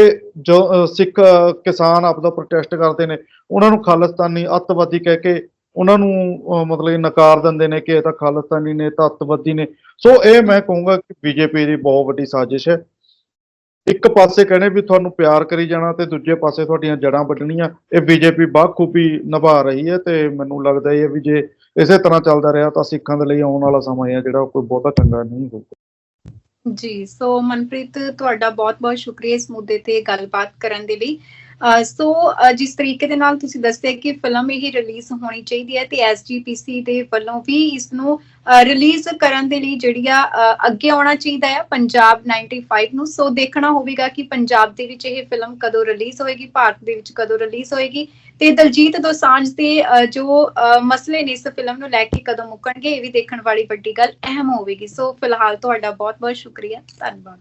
ਜੋ ਸਿੱਖ ਕਿਸਾਨ ਆਪਦਾ ਪ੍ਰੋਟੈਸਟ ਕਰਦੇ ਨੇ, ਉਹਨਾਂ ਨੂੰ ਖਾਲਿਸਤਾਨੀ ਅੱਤਵਾਦੀ ਕਹਿ ਕੇ ਉਹਨਾਂ ਨੂੰ ਮਤਲਬ ਨਕਾਰ ਦਿੰਦੇ ਨੇ ਕਿ ਇਹ ਤਾਂ ਖਾਲਿਸਤਾਨੀ ਨੇ ਤਾਂ ਅੱਤਵਾਦੀ ਨੇ। ਸੋ ਇਹ ਮੈਂ ਕਹੂੰਗਾ ਕਿ ਬੀਜੇਪੀ ਦੀ ਬਹੁਤ ਵੱਡੀ ਸਾਜ਼ਿਸ਼ ਹੈ। ਇੱਕ ਪਾਸੇ ਕਹਿੰਦੇ ਵੀ ਤੁਹਾਨੂੰ ਪਿਆਰ ਕਰੀ ਜਾਣਾ ਤੇ ਦੂਜੇ ਪਾਸੇ ਤੁਹਾਡੀਆਂ ਜੜਾਂ ਵੱਢਣੀਆਂ, ਇਹ ਬੀਜੇਪੀ ਬਾਖੂਬੀ ਨਿਭਾ ਰਹੀ ਹੈ ਤੇ ਮੈਨੂੰ ਲੱਗਦਾ ਹੈ ਵੀ ਜੇ ਇਸੇ ਤਰ੍ਹਾਂ ਚੱਲਦਾ ਰਿਹਾ ਤਾਂ ਸਿੱਖਾਂ ਦੇ ਲਈ ਆਉਣ ਵਾਲਾ ਸਮਾਂ ਹੈ ਜਿਹੜਾ ਉਹ ਕੋਈ ਬਹੁਤਾ ਚੰਗਾ ਨਹੀਂ ਹੋਊਗਾ। ਜੀ ਸੋ ਮਨਪ੍ਰੀਤ ਤੁਹਾਡਾ ਬਹੁਤ-ਬਹੁਤ ਸ਼ੁਕਰੀਆ ਇਸ ਮੁੱਦੇ ਤੇ ਗੱਲਬਾਤ ਕਰਨ ਦੇ ਲਈ। ਸੋ ਜਿਸ ਤਰੀਕੇ ਦੇ ਨਾਲ ਤੁਸੀਂ ਦੱਸਿਆ ਕਿ ਫਿਲਮ ਇਹ ਰਿਲੀਜ਼ ਹੋਣੀ ਚਾਹੀਦੀ ਹੈ ਤੇ ਐਸਜੀਪੀਸੀ ਦੇ ਵੱਲੋਂ ਵੀ ਇਸ ਨੂੰ ਰਿਲੀਜ਼ ਕਰਨ ਦੇ ਲਈ ਜਿਹੜੀ ਆ ਅੱਗੇ ਆਉਣਾ ਚਾਹੀਦਾ ਹੈ ਪੰਜਾਬ 95 ਨੂੰ। ਸੋ, ਦੇਖਣਾ ਹੋਵੇਗਾ ਕਿ ਪੰਜਾਬ ਦੇ ਵਿੱਚ ਇਹ ਫਿਲਮ ਕਦੋਂ ਰਿਲੀਜ਼ ਹੋਏਗੀ, ਭਾਰਤ ਦੇ ਵਿੱਚ ਕਦੋਂ ਰਿਲੀਜ਼ ਹੋਏਗੀ ਤੇ ਦਲਜੀਤ ਦੋਸਾਂਝ ਦੇ ਜੋ ਮਸਲੇ ਨੇ ਇਸ ਫਿਲਮ ਨੂੰ ਲੈ ਕੇ ਕਦੋਂ ਮੁੱਕਣਗੇ ਇਹ ਵੀ ਦੇਖਣ ਵਾਲੀ ਵੱਡੀ ਗੱਲ ਅਹਿਮ ਹੋਵੇਗੀ। ਸੋ, ਫਿਲਹਾਲ ਤੁਹਾਡਾ ਬਹੁਤ ਬਹੁਤ ਸ਼ੁਕਰੀਆ। ਧੰਨਵਾਦ।